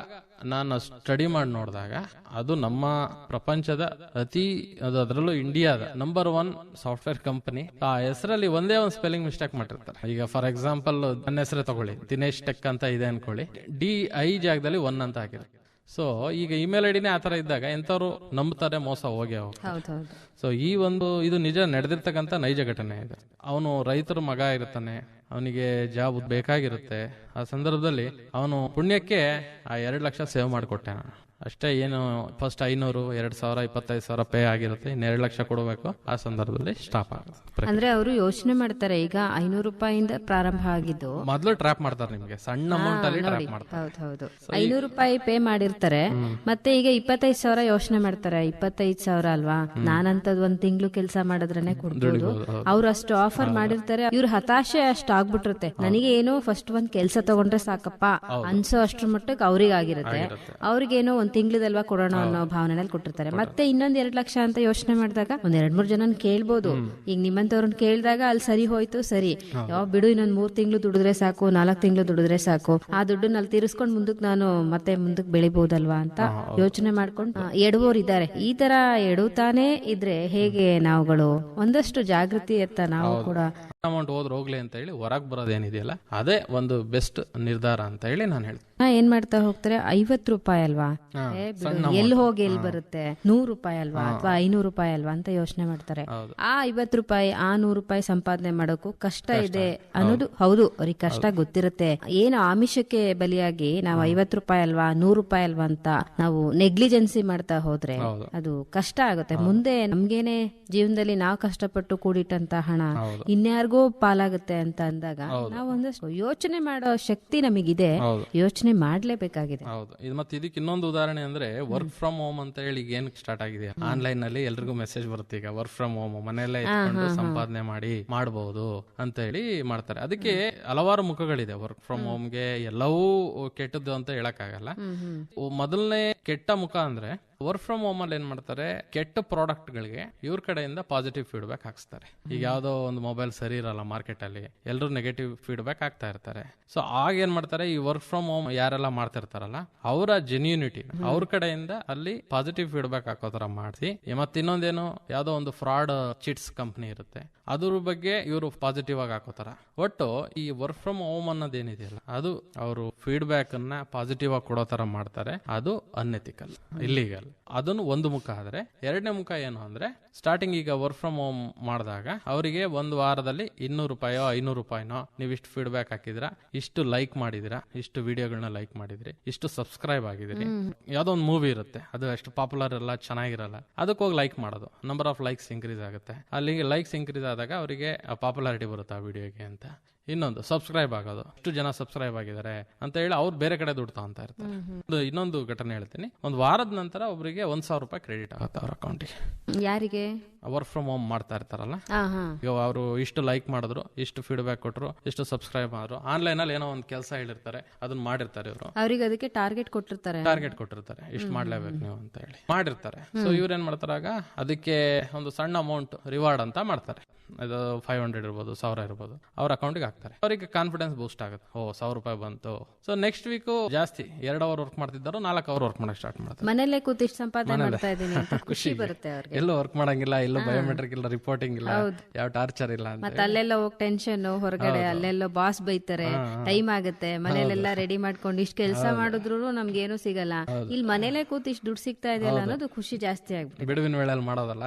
ನಾನು ಸ್ಟಡಿ ಮಾಡಿ ನೋಡಿದಾಗ ಅದು ನಮ್ಮ ಪ್ರಪಂಚದ ಅತಿ ಅದು ಅದರಲ್ಲೂ ಇಂಡಿಯಾದ ನಂಬರ್ ಒನ್ ಸಾಫ್ಟ್ವೇರ್ ಕಂಪನಿ ಆ ಹೆಸರಲ್ಲಿ ಒಂದೇ ಒಂದು ಸ್ಪೆಲ್ಲಿಂಗ್ ಮಿಸ್ಟೇಕ್ ಮಾಡಿರ್ತಾರೆ. ಈಗ ಫಾರ್ ಎಕ್ಸಾಂಪಲ್ ನನ್ನ ಹೆಸರೇ ತಗೊಳ್ಳಿ. ದಿನೇಶ್ ಟೆಕ್ ಅಂತ ಇದೆ ಅನ್ಕೊಳ್ಳಿ. ಡಿ ಐ ಜಾಗದಲ್ಲಿ ಒನ್ ಅಂತ ಹಾಕಿರುತ್ತೆ ಸೊ ಈಗ ಇಮೇಲ್ ಐಡಿನೇ ಆ ಥರ ಇದ್ದಾಗ ಎಂಥವ್ರು ನಂಬ್ತಾರೆ ಮೋಸ ಹೋಗಿ ಹೋಗ್ತಾರೆ. ಸೊ ಈ ಒಂದು ಇದು ನಿಜ ನಡೆದಿರ್ತಕ್ಕಂಥ ನೈಜ ಘಟನೆ ಇದೆ. ಅವನು ರೈತರ ಮಗ ಇರ್ತಾನೆ ಅವನಿಗೆ ಜಾಬ್ ಬೇಕಾಗಿರುತ್ತೆ. ಆ ಸಂದರ್ಭದಲ್ಲಿ ಅವನು ಪುಣ್ಯಕ್ಕೆ ಆ ಎರಡು ಲಕ್ಷ ಸೇವ್ ಮಾಡಿಕೊಟ್ಟೆ ನಾನು ಅಷ್ಟೇ ಏನು ಫಸ್ಟ್ ಐನೂರು ಎರಡ್ ಸಾವಿರ ಇಪ್ಪತ್ತೈದು ಸಾವಿರ ಪೇ ಆಗಿರುತ್ತೆ. ಇನ್ನು ಎರಡು ಲಕ್ಷ ಕೊಡಬೇಕು. ಆ ಸಂದರ್ಭದಲ್ಲಿ ಸ್ಟಾಪ್ ಆಗುತ್ತೆ. ಅಂದ್ರೆ ಅವರು ಯೋಚನೆ ಮಾಡ್ತಾರೆ ಈಗ ಐನೂರು ರೂಪಾಯಿಂದ ಪ್ರಾರಂಭ ಆಗಿದ್ದು. ಮೊದಲು ಟ್ರಾಪ್ ಮಾಡ್ತಾರೆ ನಿಮಗೆ. ಸಣ್ಣ ಅಮೌಂಟ್ ಅಲ್ಲಿ ಟ್ರ್ಯಾಪ್ ಮಾಡ್ತಾರೆ. ಹೌದು ಹೌದು. ಐನೂರು ರೂಪಾಯಿ ಪೇ ಮಾಡಿರ್ತಾರೆ. ಮತ್ತೆ ಈಗ ಇಪ್ಪತ್ತೈದು ಸಾವಿರ ಯೋಚನೆ ಮಾಡ್ತಾರೆ. ಇಪ್ಪತ್ತೈದು ಸಾವಿರ ಅಲ್ವಾ? ನಾನಂತದ್ ಒಂದ್ ತಿಂಗಳು ಕೆಲಸ ಮಾಡಿದ್ರೇನೆ ಕೊಡ್ಬೋದು. ಅವ್ರು ಅಷ್ಟು ಆಫರ್ ಮಾಡಿರ್ತಾರೆ. ಇವ್ರ ಹತಾಶೆ ಅಷ್ಟು ಆಗ್ಬಿಟ್ಟಿರುತ್ತೆ. ನನಗೆ ಏನೋ ಫಸ್ಟ್ ಒಂದ್ ಕೆಲಸ ತಗೊಂಡ್ರೆ ಸಾಕಪ್ಪ. ಅನ್ಸೋ ಅಷ್ಟ್ರ ಮಟ್ಟಕ್ಕೆ ಅವ್ರಿಗಾಗಿರುತ್ತೆ. ಅವ್ರಿಗೇನೋ ಒಂದ್ ತಿಂಗ್ಳದಲ್ವಾ ಕೊಡೋಣ ಅನ್ನೋ ಭಾವನೆನಲ್ಲಿ ಕೊಟ್ಟಿರ್ತಾರೆ. ಮತ್ತೆ ಇನ್ನೊಂದ್ ಎರಡ್ ಲಕ್ಷ ಅಂತ ಯೋಚನೆ ಮಾಡಿದಾಗ ಒಂದ್ ಎರಡ್ ಮೂರ್ ಜನ ಕೇಳ್ಬೋದು. ಈಗ ನಿಮ್ಮಂತವ್ರನ್ನ ಕೇಳಿದಾಗ ಅಲ್ಲಿ ಸರಿ ಹೋಯ್ತು ಸರಿ. ಯಾವ ಬಿಡು ಇನ್ನೊಂದ್ ಮೂರ್ ತಿಂಗಳು ದುಡಿದ್ರೆ ಸಾಕು ನಾಲ್ಕ್ ತಿಂಗಳು ದುಡಿದ್ರೆ ಸಾಕು. ಆ ದುಡ್ಡನ್ನ ಅಲ್ಲಿ ತೀರಿಸ್ಕೊಂಡ್ ಮುಂದಕ್ ನಾನು ಮತ್ತೆ ಮುಂದಕ್ ಬೆಳಿಬಹುದಲ್ವಾ ಅಂತ ಯೋಚನೆ ಮಾಡ್ಕೊಂಡು ಇದ್ದಾರೆ. ಈ ತರ ಎಡುತ್ತಾನೆ ಇದ್ರೆ ಹೇಗೆ ನಾವುಗಳು? ಒಂದಷ್ಟು ಜಾಗೃತಿ ಎತ್ತ ನಾವು ಕೂಡ ಅಮೌಂಟ್ ಹೋದ್ರೆ ಹೋಗ್ಲಿ ಅಂತ ಹೇಳಿ ಹೊರಗೆ ಬರೋದೇನಿದೆಯಲ್ಲ ಅದೇ ಒಂದು ಬೆಸ್ಟ್ ನಿರ್ಧಾರ ಅಂತ ಹೇಳಿ ನಾನು ಹೇಳ್ತೀನಿ. ಏನ್ ಮಾಡ್ತಾ ಹೋಗ್ತಾರೆ ಐವತ್ ರೂಪಾಯಿ ಅಲ್ವಾ? ಎಲ್ಲಿ ಹೋಗಿ ಎಲ್ಲಿ ಬರುತ್ತೆ? ನೂರು ರೂಪಾಯಿ ಅಲ್ವಾ ಅಥವಾ ಐನೂರು ರೂಪಾಯಿ ಅಲ್ವಾ ಅಂತ ಯೋಚನೆ ಮಾಡ್ತಾರೆ. ಆ ಐವತ್ ರೂಪಾಯಿ ಆ ನೂರು ರೂಪಾಯಿ ಸಂಪಾದನೆ ಮಾಡೋಕು ಕಷ್ಟ ಇದೆ ಅನ್ನೋದು ಹೌದು ಅವ್ರಿಗೆ ಕಷ್ಟ ಗೊತ್ತಿರುತ್ತೆ. ಏನು ಆಮಿಷಕ್ಕೆ ಬಲಿಯಾಗಿ ನಾವು ಐವತ್ ರೂಪಾಯಿ ಅಲ್ವಾ ನೂರು ರೂಪಾಯಿ ಅಲ್ವಾ ಅಂತ ನಾವು ನೆಗ್ಲಿಜೆನ್ಸಿ ಮಾಡ್ತಾ ಹೋದ್ರೆ ಅದು ಕಷ್ಟ ಆಗುತ್ತೆ. ಮುಂದೆ ನಮ್ಗೇನೆ ಜೀವನದಲ್ಲಿ ನಾವು ಕಷ್ಟಪಟ್ಟು ಕೂಡಿಟ್ಟಂತ ಹಣ ಹೌದು. ಇನ್ಯಾರಿಗೋ ಪಾಲಾಗುತ್ತೆ ಅಂತ ಅಂದಾಗ ನಾವು ಒಂದಷ್ಟು ಯೋಚನೆ ಮಾಡೋ ಶಕ್ತಿ ನಮಗಿದೆ. ಯೋಚನೆ ಮಾಡ್ಲೇಬೇಕಾಗಿದೆ. ಹೌದು. ಇದು ಮತ್ತೆ ಇದಕ್ಕೆ ಇನ್ನೊಂದು ಉದಾಹರಣೆ ಅಂದ್ರೆ ವರ್ಕ್ ಫ್ರಮ್ ಹೋಮ್ ಅಂತ ಹೇಳಿ ಈಗ ಏನ್ ಸ್ಟಾರ್ಟ್ ಆಗಿದೆ ಆನ್ಲೈನ್ನಲ್ಲಿ ಎಲ್ರಿಗೂ ಮೆಸೇಜ್ ಬರುತ್ತೆ ಈಗ ವರ್ಕ್ ಫ್ರಮ್ ಹೋಮ್ ಮನೆಯಲ್ಲೇ ಇಟ್ಕೊಂಡು ಸಂಪಾದನೆ ಮಾಡಿ ಮಾಡಬಹುದು ಅಂತ ಹೇಳಿ ಮಾಡ್ತಾರೆ. ಅದಕ್ಕೆ ಹಲವಾರು ಮುಖಗಳಿದೆ ವರ್ಕ್ ಫ್ರಮ್ ಹೋಮ್ಗೆ ಎಲ್ಲವೂ ಕೆಟ್ಟದ್ದು ಅಂತ ಹೇಳಕ್ಕಾಗಲ್ಲ. ಓ, ಮೊದಲನೇ ಕೆಟ್ಟ ಮುಖ ಅಂದ್ರೆ ವರ್ಕ್ ಫ್ರಮ್ ಹೋಮ್ ಅಲ್ಲಿ ಏನ್ ಮಾಡ್ತಾರೆ? ಕೆಟ್ಟ ಪ್ರಾಡಕ್ಟ್ ಗಳಿಗೆ ಇವ್ರ ಕಡೆಯಿಂದ ಪಾಸಿಟಿವ್ ಫೀಡ್ಬ್ಯಾಕ್ ಹಾಕ್ಸ್ತಾರೆ. ಈಗ ಯಾವ್ದೋ ಒಂದು ಮೊಬೈಲ್ ಸರಿ ಇರಲ್ಲ ಮಾರ್ಕೆಟ್ ಅಲ್ಲಿ ಎಲ್ಲರೂ ನೆಗೆಟಿವ್ ಫೀಡ್ಬ್ಯಾಕ್ ಆಗ್ತಾ ಇರ್ತಾರೆ. ಸೊ ಆಗ ಏನ್ ಮಾಡ್ತಾರೆ? ಈ ವರ್ಕ್ ಫ್ರಮ್ ಹೋಮ್ ಯಾರೆಲ್ಲ ಮಾಡ್ತಿರ್ತಾರಲ್ಲ ಅವರ ಜೆನ್ಯೂನಿಟಿ ಅವ್ರ ಕಡೆಯಿಂದ ಅಲ್ಲಿ ಪಾಸಿಟಿವ್ ಫೀಡ್ಬ್ಯಾಕ್ ಹಾಕೋ ತರ ಮಾಡಿಸಿ. ಮತ್ತೆ ಇನ್ನೊಂದೇನು ಯಾವ್ದೋ ಒಂದು ಫ್ರಾಡ್ ಚಿಟ್ಸ್ ಕಂಪ್ನಿ ಇರುತ್ತೆ. ಅದ್ರ ಬಗ್ಗೆ ಇವರು ಪಾಸಿಟಿವ್ ಆಗಿ ಹಾಕೋತಾರ. ಒಟ್ಟು ಈ ವರ್ಕ್ ಫ್ರಮ್ ಹೋಮ್ ಅನ್ನೋದೇನಿದೆಯಲ್ಲ ಅದು ಅವರು ಫೀಡ್ಬ್ಯಾಕ್ ಅನ್ನ ಪಾಸಿಟಿವ್ ಆಗಿ ಕೊಡೋ ತರ ಮಾಡ್ತಾರೆ. ಅದು ಅನ್ಎಥಿಕಲ್ ಇಲ್ಲಿಗಲ್ ಅದನ್ನು ಒಂದು ಮುಖ ಆದ್ರೆ ಎರಡನೇ ಮುಖ ಏನು ಅಂದ್ರೆ ಸ್ಟಾರ್ಟಿಂಗ್ ಈಗ ವರ್ಕ್ ಫ್ರಮ್ ಹೋಮ್ ಮಾಡಿದಾಗ ಅವರಿಗೆ ಒಂದು ವಾರದಲ್ಲಿ ಇನ್ನೂರು ರೂಪಾಯೋ ಐನೂರು ರೂಪಾಯಿನೋ ನೀವು ಇಷ್ಟು ಫೀಡ್ಬ್ಯಾಕ್ ಹಾಕಿದ್ರ ಇಷ್ಟು ಲೈಕ್ ಮಾಡಿದಿರಾ ಇಷ್ಟು ವಿಡಿಯೋಗಳನ್ನ ಲೈಕ್ ಮಾಡಿದ್ರಿ ಇಷ್ಟು ಸಬ್ಸ್ಕ್ರೈಬ್ ಆಗಿದ್ರಿ ಯಾವ್ದೋ ಒಂದು ಮೂವಿ ಇರುತ್ತೆ ಅದು ಅಷ್ಟು ಪಾಪ್ಯುಲರ್ ಎಲ್ಲ ಚೆನ್ನಾಗಿರಲ್ಲ ಅದಕ್ಕೆ ಹೋಗಿ ಲೈಕ್ ಮಾಡೋದು. ನಂಬರ್ ಆಫ್ ಲೈಕ್ಸ್ ಇನ್ಕ್ರೀಸ್ ಆಗುತ್ತೆ. ಅಲ್ಲಿಗೆ ಲೈಕ್ಸ್ ಇನ್ಕ್ರೀಸ್ ಆದಾಗ ಅವರಿಗೆ ಪಾಪ್ಯುಲಾರಿಟಿ ಬರುತ್ತೆ ಆ ವಿಡಿಯೋಗೆ ಅಂತ. ಇನ್ನೊಂದು ಸಬ್ಸ್ಕ್ರೈಬ್ ಆಗೋದು. ಎಷ್ಟು ಜನ ಸಬ್ಸ್ಕ್ರೈಬ್ ಆಗಿದ್ದಾರೆ ಅಂತ ಹೇಳಿ ಅವ್ರು ಬೇರೆ ಕಡೆ ದುಡ್ಡು ಅಂತ ಇರ್ತಾರೆ. ಇನ್ನೊಂದು ಘಟನೆ ಹೇಳ್ತೀನಿ. ಒಂದು ವಾರದ ನಂತರ ಒಬ್ಬರಿಗೆ ಒಂದ್ ಸಾವಿರ ರೂಪಾಯಿ ಕ್ರೆಡಿಟ್ ಆಗುತ್ತೆ ಅವ್ರ ಅಕೌಂಟಿಗೆ ಯಾರಿಗೆ? ವರ್ಕ್ ಫ್ರಮ್ ಹೋಮ್ ಮಾಡ್ತಾ ಇರ್ತಾರಲ್ಲ? ಈಗ ಅವರು ಇಷ್ಟು ಲೈಕ್ ಮಾಡಿದ್ರು ಇಷ್ಟು ಫೀಡ್ಬ್ಯಾಕ್ ಕೊಟ್ಟರು ಇಷ್ಟು ಸಬ್ಸ್ಕ್ರೈಬ್ ಮಾಡಿದ್ರು. ಆನ್ಲೈನ್ ಅಲ್ಲಿ ಏನೋ ಒಂದು ಕೆಲಸ ಹೇಳಿರ್ತಾರೆ ಅದನ್ನ ಮಾಡಿರ್ತಾರೆ ಇವರು. ಅವ್ರಿಗೆ ಅದಕ್ಕೆ ಟಾರ್ಗೆಟ್ ಕೊಟ್ಟಿರ್ತಾರೆ. ಟಾರ್ಗೆಟ್ ಕೊಟ್ಟಿರ್ತಾರೆ. ಇಷ್ಟು ಮಾಡ್ಲೇಬೇಕು ನೀವು ಅಂತ ಹೇಳಿ. ಮಾಡಿರ್ತಾರೆ. ಸೊ ಇವ್ರು ಏನ್ ಮಾಡ್ತಾರಾಗ ಅದಕ್ಕೆ ಒಂದು ಸಣ್ಣ ಅಮೌಂಟ್ ರಿವಾರ್ಡ್ ಅಂತ ಮಾಡ್ತಾರೆ. ಅದು ಫೈವ್ ಹಂಡ್ರೆಡ್ ಇರ್ಬೋದು ಸಾವಿರ ಇರ್ಬೋದು. ಅವ್ರ ಅಕೌಂಟಿಗೆ ಹಾಕ್ತಾರೆ ಅವರಿಗೆ ಕಾನ್ಫಿಡೆನ್ಸ್ ಬೂಸ್ಟ್ ಆಗುತ್ತೆ. ಓ ಸಾವಿರ ರೂಪಾಯಿ ಬಂತು. ಸೊ ನೆಕ್ಸ್ಟ್ ವೀಕ್ ಜಾಸ್ತಿ ಎರಡು ಅವರ್ ವರ್ಕ್ ಮಾಡ್ತಿದ್ದಾರೋ ನಾಲ್ಕು ಅವರ್ ವರ್ಕ್ ಮಾಡಕ್ ಸ್ಟಾರ್ಟ್ ಮಾಡ್ತಾರೆ. ಮನೆಯಲ್ಲೇ ಕೂತ್ ಇಷ್ಟು ಸಂಪಾದನೆ ಮಾಡ್ತಾ ಇದ್ದೀನಿ ಖುಷಿ. ಬರುತ್ತೆ ಅವ್ರಿಗೆ. ಎಲ್ಲೂ ವರ್ಕ್ ಮಾಡಂಗಿಲ್ಲ ಎಲ್ಲೂ ಬಯೋಮೆಟ್ರಿಕ್ ಇಲ್ಲ ರಿಪೋರ್ಟಿಂಗ್ ಇಲ್ಲ ಯಾವ ಟಾರ್ಚರ್ ಇಲ್ಲ ಮತ್ತೆ ಅಲ್ಲೆಲ್ಲ ಹೋಗಿ ಟೆನ್ಷನ್ ಹೊರಗಡೆ ಅಲ್ಲೆಲ್ಲ ಬಾಸ್ ಬೈತಾರೆ ಟೈಮ್ ಆಗುತ್ತೆ ಮನೇಲೆಲ್ಲ ರೆಡಿ ಮಾಡ್ಕೊಂಡು ಇಷ್ಟು ಕೆಲಸ ಮಾಡಿದ್ರು ನಮ್ಗೆ ಏನು ಸಿಗಲ್ಲ. ಇಲ್ಲಿ ಮನೇಲೆ ಕೂತಿ ಇಷ್ಟು ದುಡ್ಡು ಸಿಗ್ತಾ ಇದೆಯಲ್ಲ ಅನ್ನೋದು ಖುಷಿ ಜಾಸ್ತಿ ಆಗ್ಬಿಟ್ಟು ಬಿಡುವಿನ ವೇಳೆಯಲ್ಲಿ ಮಾಡೋದಲ್ಲ?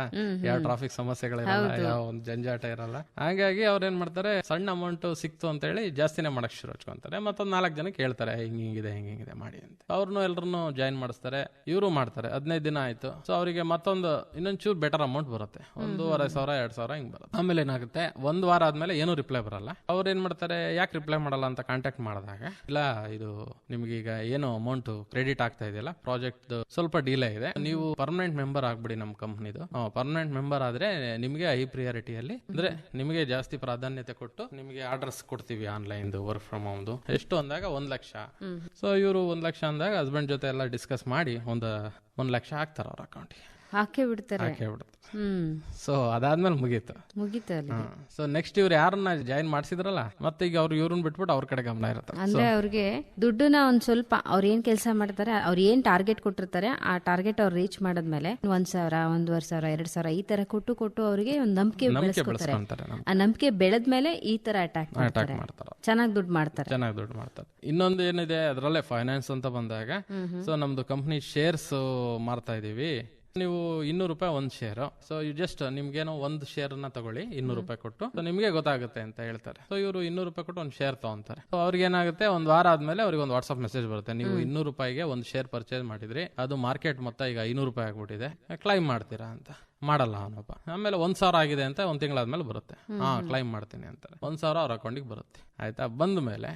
ಯಾವ ಟ್ರಾಫಿಕ್ ಸಮಸ್ಯೆಗಳಿರಲ್ಲ ಯಾವ ಒಂದು ಜಂಜಾಟ ಇರಲ್ಲ? ಹಾಗಾಗಿ ಅವ್ರ ಏನ್ ಮಾಡ್ತಾರೆ ಸಣ್ಣ ಅಮೌಂಟ್ ಸಿಕ್ತು ಅಂತ ಹೇಳಿ ಜಾಸ್ತಿನೇ ಮಾಡೋಕ್ಕೆ ಶುರು ಹಚ್ಕೊಂತಾರೆ. ಮತ್ತೊಂದು ನಾಲ್ಕು ಜನಕ್ಕೆ ಹೇಳ್ತಾರೆ ಹಿಂಗೆ ಹಿಂಗಿದೆ ಹಿಂಗೆ ಹಿಂಗಿದೆ ಮಾಡಿ ಅಂತ. ಅವ್ರನ್ನೂ ಎಲ್ಲರನ್ನೂ ಜಾಯಿನ್ ಮಾಡಿಸ್ತಾರೆ. ಇವರು ಮಾಡ್ತಾರೆ. ಹದಿನೈದು ದಿನ ಆಯ್ತು. ಸೊ ಅವರಿಗೆ ಮತ್ತೊಂದು ಇನ್ನೊಂದು ಚೂರು ಬೆಟರ್ ಅಮೌಂಟ್ ಬರುತ್ತೆ ಒಂದೂವರೆ ಸಾವಿರ ಎರಡು ಸಾವಿರ ಹಿಂಗೆ ಬರುತ್ತೆ. ಆಮೇಲೆ ಏನಾಗುತ್ತೆ? ಒಂದ್ ವಾರ ಆದಮೇಲೆ ಏನು ರಿಪ್ಲೈ ಬರಲ್ಲ. ಅವ್ರು ಏನು ಮಾಡ್ತಾರೆ? ಯಾಕೆ ರಿಪ್ಲೈ ಮಾಡಲ್ಲ? ಅಂತ ಕಾಂಟ್ಯಾಕ್ಟ್ ಮಾಡಿದಾಗ ಇಲ್ಲ ಇದು ನಿಮ್ಗೆ ಈಗ ಏನು ಅಮೌಂಟ್ ಕ್ರೆಡಿಟ್ ಆಗ್ತಾ ಇದೆಯಲ್ಲ? ಪ್ರಾಜೆಕ್ಟ್ ಸ್ವಲ್ಪ ಡಿಲೇ ಇದೆ. ನೀವು ಪರ್ಮನೆಂಟ್ ಮೆಂಬರ್ ಆಗ್ಬಿಡಿ ನಮ್ಮ ಕಂಪ್ನಿದು ಪರ್ಮನೆಂಟ್ ಮೆಂಬರ್ ಆದ್ರೆ ನಿಮಗೆ ಹೈ ಪ್ರಿಯಾರಿಟಿಯಲ್ಲಿ ಅಂದ್ರೆ ನಿಮಗೆ ಜಾಸ್ತಿ ಪ್ರಾಧಾನ್ಯತೆ ಕೊಟ್ಟು ನಿಮಗೆ ಆರ್ಡರ್ಸ್ ಕೊಡ್ತೀವಿ ಆನ್ಲೈನ್ ವರ್ಕ್ ಫ್ರಮ್ ಹೋಮ್ದು ಎಷ್ಟು ಅಂದಾಗ ಒಂದ್ ಲಕ್ಷ. ಸೊ ಇವರು ಒಂದ್ ಲಕ್ಷ ಅಂದಾಗ ಹಸ್ಬೆಂಡ್ ಜೊತೆ ಎಲ್ಲ ಡಿಸ್ಕಸ್ ಮಾಡಿ ಒಂದು ಒಂದ್ ಲಕ್ಷ ಹಾಕ್ತಾರ ಅವ್ರ ಅಕೌಂಟಿಗೆ ಹಾಕೇ ಬಿಡ್ತಾರೆ. ಹಾಕೇ ಬಿಡುತ್ತೆ ಹ್ಮ್. ಸೊ ಅದಾದ್ಮೇಲೆ ಮುಗೀತು. ಮುಗೀತು ಸೊ ನೆಕ್ಸ್ಟ್ ಇವ್ರು ಯಾರನ್ನ ಜಾಯಿನ್ ಮಾಡಿಸಿದ್ರಲ್ಲ ಮತ್ತೆ ಈಗ ಅವ್ರು ಇವ್ರನ್ನ ಬಿಟ್ಬಿಟ್ಟು ಅವ್ರ ಕಡೆ ಗಮನ ಇರುತ್ತೆ. ಅಂದ್ರೆ ಅವ್ರಿಗೆ ದುಡ್ಡನ್ನ ಒಂದ್ ಸ್ವಲ್ಪ ಅವ್ರ ಏನ್ ಕೆಲಸ ಮಾಡ್ತಾರೆ ಅವ್ರು ಏನ್ ಟಾರ್ಗೆಟ್ ಕೊಟ್ಟಿರ್ತಾರೆ ಆ ಟಾರ್ಗೆಟ್ ಅವ್ರು ರೀಚ್ ಮಾಡಿದ್ಮೇಲೆ ಒಂದ್ ಸಾವಿರ ಒಂದೂವರೆ ಸಾವಿರ ಎರಡ್ ಸಾವಿರ ಈ ತರ ಕೊಟ್ಟು ಕೊಟ್ಟು ಅವ್ರಿಗೆ ಒಂದ್ ನಂಬಿಕೆ ಬೆಳೆಸ್ಕೊತಾರೆ. ಆ ನಂಬಿಕೆ ಬೆಳೆದ್ಮೇಲೆ ಈ ತರ ಅಟ್ಯಾಕ್ ಅಟ್ಯಾಕ್ ಮಾಡ್ತಾರೆ. ಮಾಡ್ತಾರ. ಚೆನ್ನಾಗಿ ದುಡ್ಡು ಮಾಡ್ತಾರೆ. ಚೆನ್ನಾಗಿ ದುಡ್ಡು ಮಾಡ್ತಾರೆ. ಇನ್ನೊಂದು ಏನಿದೆ ಅದರಲ್ಲೇ ಫೈನಾನ್ಸ್ ಅಂತ ಬಂದಾಗ ಸೊ ನಮ್ದು ಕಂಪ್ನಿ ಶೇರ್ಸ್ ಮಾರ್ತಾ ಇದೀವಿ. ನೀವು ಇನ್ನೂರು ರೂಪಾಯಿ ಒಂದು ಶೇರ್ ಸೊ ಯು ಜಸ್ಟ್ ನಿಮ್ಗೇನೋ ಒಂದು ಶೇರ್ನ ತಗೊಳ್ಳಿ ಇನ್ನೂರು ರೂಪಾಯಿ ಕೊಟ್ಟು. ಸೊ ನಿಮಗೆ ಗೊತ್ತಾಗುತ್ತೆ ಅಂತ ಹೇಳ್ತಾರೆ. ಸೊ ಇವರು ಇನ್ನೂರು ರೂಪಾಯಿ ಕೊಟ್ಟು ಒಂದು ಶೇರ್ ತಗೊಂತಾರೆ. ಸೊ ಅವ್ರಿಗೆ ಏನಾಗುತ್ತೆ ಒಂದು ವಾರ ಆದ್ಮೇಲೆ ಅವ್ರಿಗೆ ಒಂದು ವಾಟ್ಸ್ಆಪ್ ಮೆಸೇಜ್ ಬರುತ್ತೆ. ನೀವು ಇನ್ನೂರು ರೂಪಾಯಿಗೆ ಒಂದು ಶೇರ್ ಪರ್ಚೇಸ್ ಮಾಡಿದ್ರಿ ಅದು ಮಾರ್ಕೆಟ್ ಮೊತ್ತ ಈಗ ಐನೂರು ರೂಪಾಯಿ ಆಗ್ಬಿಟ್ಟಿದೆ. ಕ್ಲೈಮ್ ಮಾಡ್ತೀರಾ ಅಂತ. ಮಾಡಲ್ಲ ಅವನೊಬ್ಬ. ಆಮೇಲೆ ಒಂದ್ ಸಾವಿರ ಆಗಿದೆ ಅಂತ ಒಂದ್ ತಿಂಗಳಾದ್ಮೇಲೆ ಬರುತ್ತೆ. ಹಾ ಕ್ಲೈಮ್ ಮಾಡ್ತೀನಿ ಅಂತಾರೆ. ಒಂದ್ ಸಾವಿರ ಅವ್ರ ಅಕೌಂಟಿಗೆ ಬರುತ್ತೆ. ಆಯ್ತಾ? ಬಂದ ಮೇಲೆ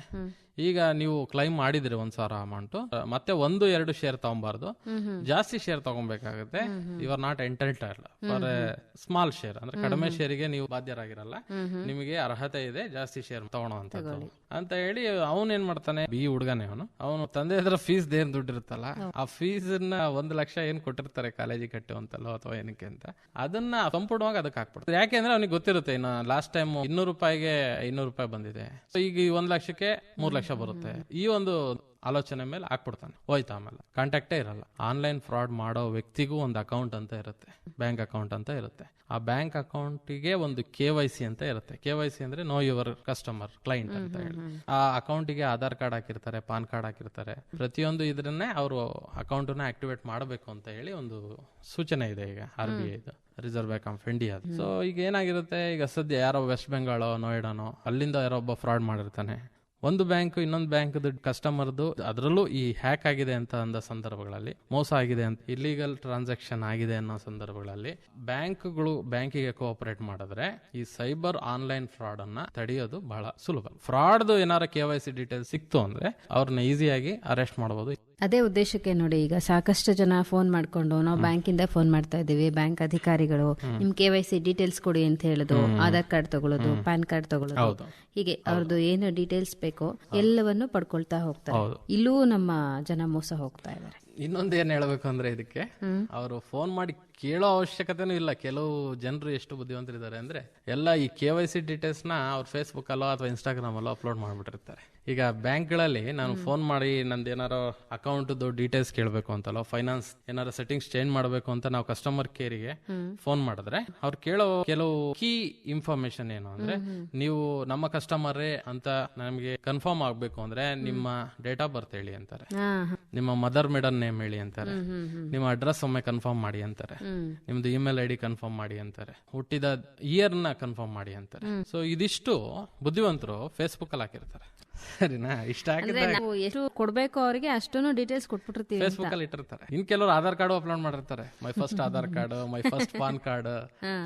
ಈಗ ನೀವು ಕ್ಲೈಮ್ ಮಾಡಿದ್ರಿ ಒಂದ್ ಸಾವಿರ ಅಮೌಂಟ್ ಮತ್ತೆ ಒಂದು ಎರಡು ಶೇರ್ ತಗೊಬಾರ್ದು. ಜಾಸ್ತಿ share ತಗೊಬೇಕಾಗುತ್ತೆ. You are not entitled for small share ಅಂದ್ರೆ ಕಡಿಮೆ ಶೇರಿಗೆ ನೀವು ಬಾಧ್ಯರಾಗಿರಲ್ಲ. ನಿಮಗೆ ಅರ್ಹತೆ ಇದೆ ಜಾಸ್ತಿ ಶೇರ್ ತಗೊಳೋಂಥದ್ದು ಅಂತ ಹೇಳಿ ಅವನ್ ಏನ್ ಮಾಡ್ತಾನೆ? ಬಿ ಹುಡುಗನೇ ಅವನು. ಅವನು ತಂದೆ ಹತ್ರ ಫೀಸ್ ಏನ್ ದುಡ್ಡು ಇರುತ್ತಲ್ಲ ಆ ಫೀಸ್ನ ಒಂದ್ ಲಕ್ಷ ಏನ್ ಕೊಟ್ಟಿರ್ತಾರೆ ಕಾಲೇಜಿಗೆ ಕಟ್ಟುವಂತಲ್ಲೋ ಅಥವಾ ಏನಕ್ಕೆ ಅಂತ ಅದನ್ನ ಸಂಪೂರ್ಣವಾಗಿ ಅದಕ್ಕೆ ಹಾಕ್ಬಿಡ್ತಾರೆ. ಯಾಕೆಂದ್ರೆ ಅವ್ನಿಗೆ ಗೊತ್ತಿರುತ್ತೆ ಇನ್ನು ಲಾಸ್ಟ್ ಟೈಮ್ ಇನ್ನೂರು ರೂಪಾಯಿಗೆ ಇನ್ನೂರು ರೂಪಾಯಿ ಬಂದಿದೆ. ಸೊ ಈಗ ಈ ಒಂದ್ ಲಕ್ಷಕ್ಕೆ ಮೂರ್ ಲಕ್ಷ ಬರುತ್ತೆ. ಈ ಒಂದು ಆಲೋಚನೆ ಮೇಲೆ ಹಾಕ್ಬಿಡ್ತಾನೆ. ಹೋಯ್ತಾ ಆಮೇಲೆ. ಕಾಂಟ್ಯಾಕ್ಟೇ ಇರಲ್ಲ. ಆನ್ಲೈನ್ ಫ್ರಾಡ್ ಮಾಡೋ ವ್ಯಕ್ತಿಗೂ ಒಂದು ಅಕೌಂಟ್ ಅಂತ ಇರುತ್ತೆ. ಬ್ಯಾಂಕ್ ಅಕೌಂಟ್ ಅಂತ ಇರುತ್ತೆ. ಆ ಬ್ಯಾಂಕ್ ಅಕೌಂಟಿಗೆ ಒಂದು ಕೆ ವೈ ಸಿ ಅಂತ ಇರುತ್ತೆ. ಕೆ ವೈ ಸಿ ಅಂದ್ರೆ ನೋ ಯುವರ್ ಕಸ್ಟಮರ್ ಕ್ಲೈಂಟ್ ಅಂತ ಹೇಳಿ. ಆ ಅಕೌಂಟಿಗೆ ಆಧಾರ್ ಕಾರ್ಡ್ ಹಾಕಿರ್ತಾರೆ ಪಾನ್ ಕಾರ್ಡ್ ಹಾಕಿರ್ತಾರೆ. ಪ್ರತಿಯೊಂದು ಇದ್ರನ್ನೇ ಅವರು ಅಕೌಂಟ್ನ ಆಕ್ಟಿವೇಟ್ ಮಾಡಬೇಕು ಅಂತ ಹೇಳಿ ಒಂದು ಸೂಚನೆ ಇದೆ ಈಗ ಆರ್ ಬಿ ಐದು reserve bank of India so ಈಗ ಏನಾಗಿರುತ್ತೆ? ಈಗ ಸದ್ಯ ಯಾರೋ ವೆಸ್ಟ್ ಬೆಂಗಾಳೋ ನೋಯ್ಡಾನೋ ಅಲ್ಲಿಂದ ಯಾರೋ ಒಬ್ಬ ಫ್ರಾಡ್ ಮಾಡಿರ್ತಾನೆ. ಒಂದು ಬ್ಯಾಂಕ್, ಇನ್ನೊಂದು ಬ್ಯಾಂಕ್ ಕಸ್ಟಮರ್ದು ಅದರಲ್ಲೂ ಈ ಹ್ಯಾಕ್ ಆಗಿದೆ ಅಂತ ಅಂದ ಸಂದರ್ಭಗಳಲ್ಲಿ, ಮೋಸ ಆಗಿದೆ ಅಂತ ಇಲ್ಲಿಗಲ್ ಟ್ರಾನ್ಸಾಕ್ಷನ್ ಆಗಿದೆ ಅನ್ನೋ ಸಂದರ್ಭಗಳಲ್ಲಿ ಬ್ಯಾಂಕ್ಗಳು ಬ್ಯಾಂಕಿಗೆ ಕೋಆಪರೇಟ್ ಮಾಡಿದ್ರೆ ಈ ಸೈಬರ್ ಆನ್ಲೈನ್ ಫ್ರಾಡ್ ಅನ್ನ ತಡೆಯೋದು ಬಹಳ ಸುಲಭ. ಫ್ರಾಡ್ದು ಏನಾರ ಕೆ ವೈ ಸಿ ಡೀಟೇಲ್ಸ್ ಸಿಕ್ತು ಅಂದ್ರೆ ಅವ್ರನ್ನ ಈಸಿಯಾಗಿ ಅರೆಸ್ಟ್ ಮಾಡಬಹುದು ಅದೇ ಉದ್ದೇಶಕ್ಕೆ ನೋಡಿ ಈಗ ಸಾಕಷ್ಟು ಜನ ಫೋನ್ ಮಾಡ್ಕೊಂಡು ನಾವು ಬ್ಯಾಂಕಿಂದ ಫೋನ್ ಮಾಡ್ತಾ ಇದೀವಿ ಬ್ಯಾಂಕ್ ಅಧಿಕಾರಿಗಳು ನಿಮ್ ಕೆ ವೈ ಸಿ ಡೀಟೇಲ್ಸ್ ಕೊಡಿ ಅಂತ ಹೇಳುದು ಆಧಾರ್ ಕಾರ್ಡ್ ತಗೊಳ್ಳೋದು ಪ್ಯಾನ್ ಕಾರ್ಡ್ ತಗೊಳ್ಳೋದು. ಹೀಗೆ ಅವ್ರದ್ದು ಏನು ಡೀಟೇಲ್ಸ್ ಬೇಕೋ ಎಲ್ಲವನ್ನು ಪಡ್ಕೊಳ್ತಾ ಹೋಗ್ತಾರೆ. ಇಲ್ಲೂ ನಮ್ಮ ಜನ ಮೋಸ ಹೋಗ್ತಾ ಇದ್ದಾರೆ. ಇನ್ನೊಂದು ಏನ್ ಹೇಳ್ಬೇಕು ಅಂದ್ರೆ ಇದಕ್ಕೆ ಅವರು ಫೋನ್ ಮಾಡಿ ಕೇಳೋ ಅವಶ್ಯಕತೆನೂ ಇಲ್ಲ. ಕೆಲವು ಜನರು ಎಷ್ಟು ಬುದ್ಧಿವಂತರಿದ್ದಾರೆ ಅಂದ್ರೆ ಎಲ್ಲ ಈ ಕೆ ವೈ ಸಿ ಡೀಟೇಲ್ಸ್ನ ಅವ್ರ ಫೇಸ್ಬುಕ್ ಅಲ್ಲೋ ಅಥವಾ ಇನ್ಸ್ಟಾಗ್ರಾಮ್ ಅಲ್ಲೋ ಅಪ್ಲೋಡ್ ಮಾಡ್ಬಿಟ್ಟಿರ್ತಾರೆ. ಈಗ ಬ್ಯಾಂಕ್ಗಳಲ್ಲಿ ನಾನು ಫೋನ್ ಮಾಡಿ ನಂದು ಏನಾರೋ ಅಕೌಂಟ್ ಡೀಟೇಲ್ಸ್ ಕೇಳಬೇಕು ಅಂತಲ್ಲ ಫೈನಾನ್ಸ್ ಏನಾರ ಸೆಟ್ಟಿಂಗ್ಸ್ ಚೇಂಜ್ ಮಾಡಬೇಕು ಅಂತ ನಾವು ಕಸ್ಟಮರ್ ಕೇರಿಗೆ ಫೋನ್ ಮಾಡಿದ್ರೆ ಅವ್ರು ಕೇಳೋ ಕೆಲವು ಕೀ ಇನ್ಫಾರ್ಮೇಶನ್ ಏನು ಅಂದ್ರೆ ನೀವು ನಮ್ಮ ಕಸ್ಟಮರ್ ಅಂತ ನಮಗೆ ಕನ್ಫರ್ಮ್ ಆಗ್ಬೇಕು ಅಂದ್ರೆ ನಿಮ್ಮ ಡೇಟ್ ಆಫ್ ಬರ್ತ್ ಹೇಳಿ ಅಂತಾರೆ. ನಿಮ್ಮ ಮದರ್ ಮೇಡನ್ ನೇಮ್ ಹೇಳಿ ಅಂತಾರೆ. ನಿಮ್ಮ ಅಡ್ರೆಸ್ ಒಮ್ಮೆ ಕನ್ಫರ್ಮ್ ಮಾಡಿ ಅಂತಾರೆ. ನಿಮ್ದು ಇಮೇಲ್ ಐ ಡಿ ಕನ್ಫರ್ಮ್ ಮಾಡಿ ಅಂತಾರೆ. ಹುಟ್ಟಿದ ಇಯರ್ನ ಕನ್ಫರ್ಮ್ ಮಾಡಿ ಅಂತಾರೆ. ಸೊ ಇದಿಷ್ಟು ಬುದ್ಧಿವಂತರು ಫೇಸ್ಬುಕ್ ಅಲ್ಲಿ ಹಾಕಿರ್ತಾರೆ. ಸರಿನಾ? ಇಷ್ಟ ನಾವು ಎಷ್ಟು ಕೊಡ್ಬೇಕು ಅವರಿಗೆ ಅಷ್ಟೂ ಡೀಟೇಲ್ಸ್ ಕೊಟ್ಬಿಟ್ಟಿರ್ತೀವಿ ಫೇಸ್ಬುಕ್ ಅಲ್ಲಿ ಇಟ್ಟಿರ್ತಾರೆ. ಇನ್ ಕೆಲವರು ಆಧಾರ್ ಕಾರ್ಡ್ ಅಪ್ಲೋಡ್ ಮಾಡಿರ್ತಾರೆ. My first Aadhaar card my first PAN card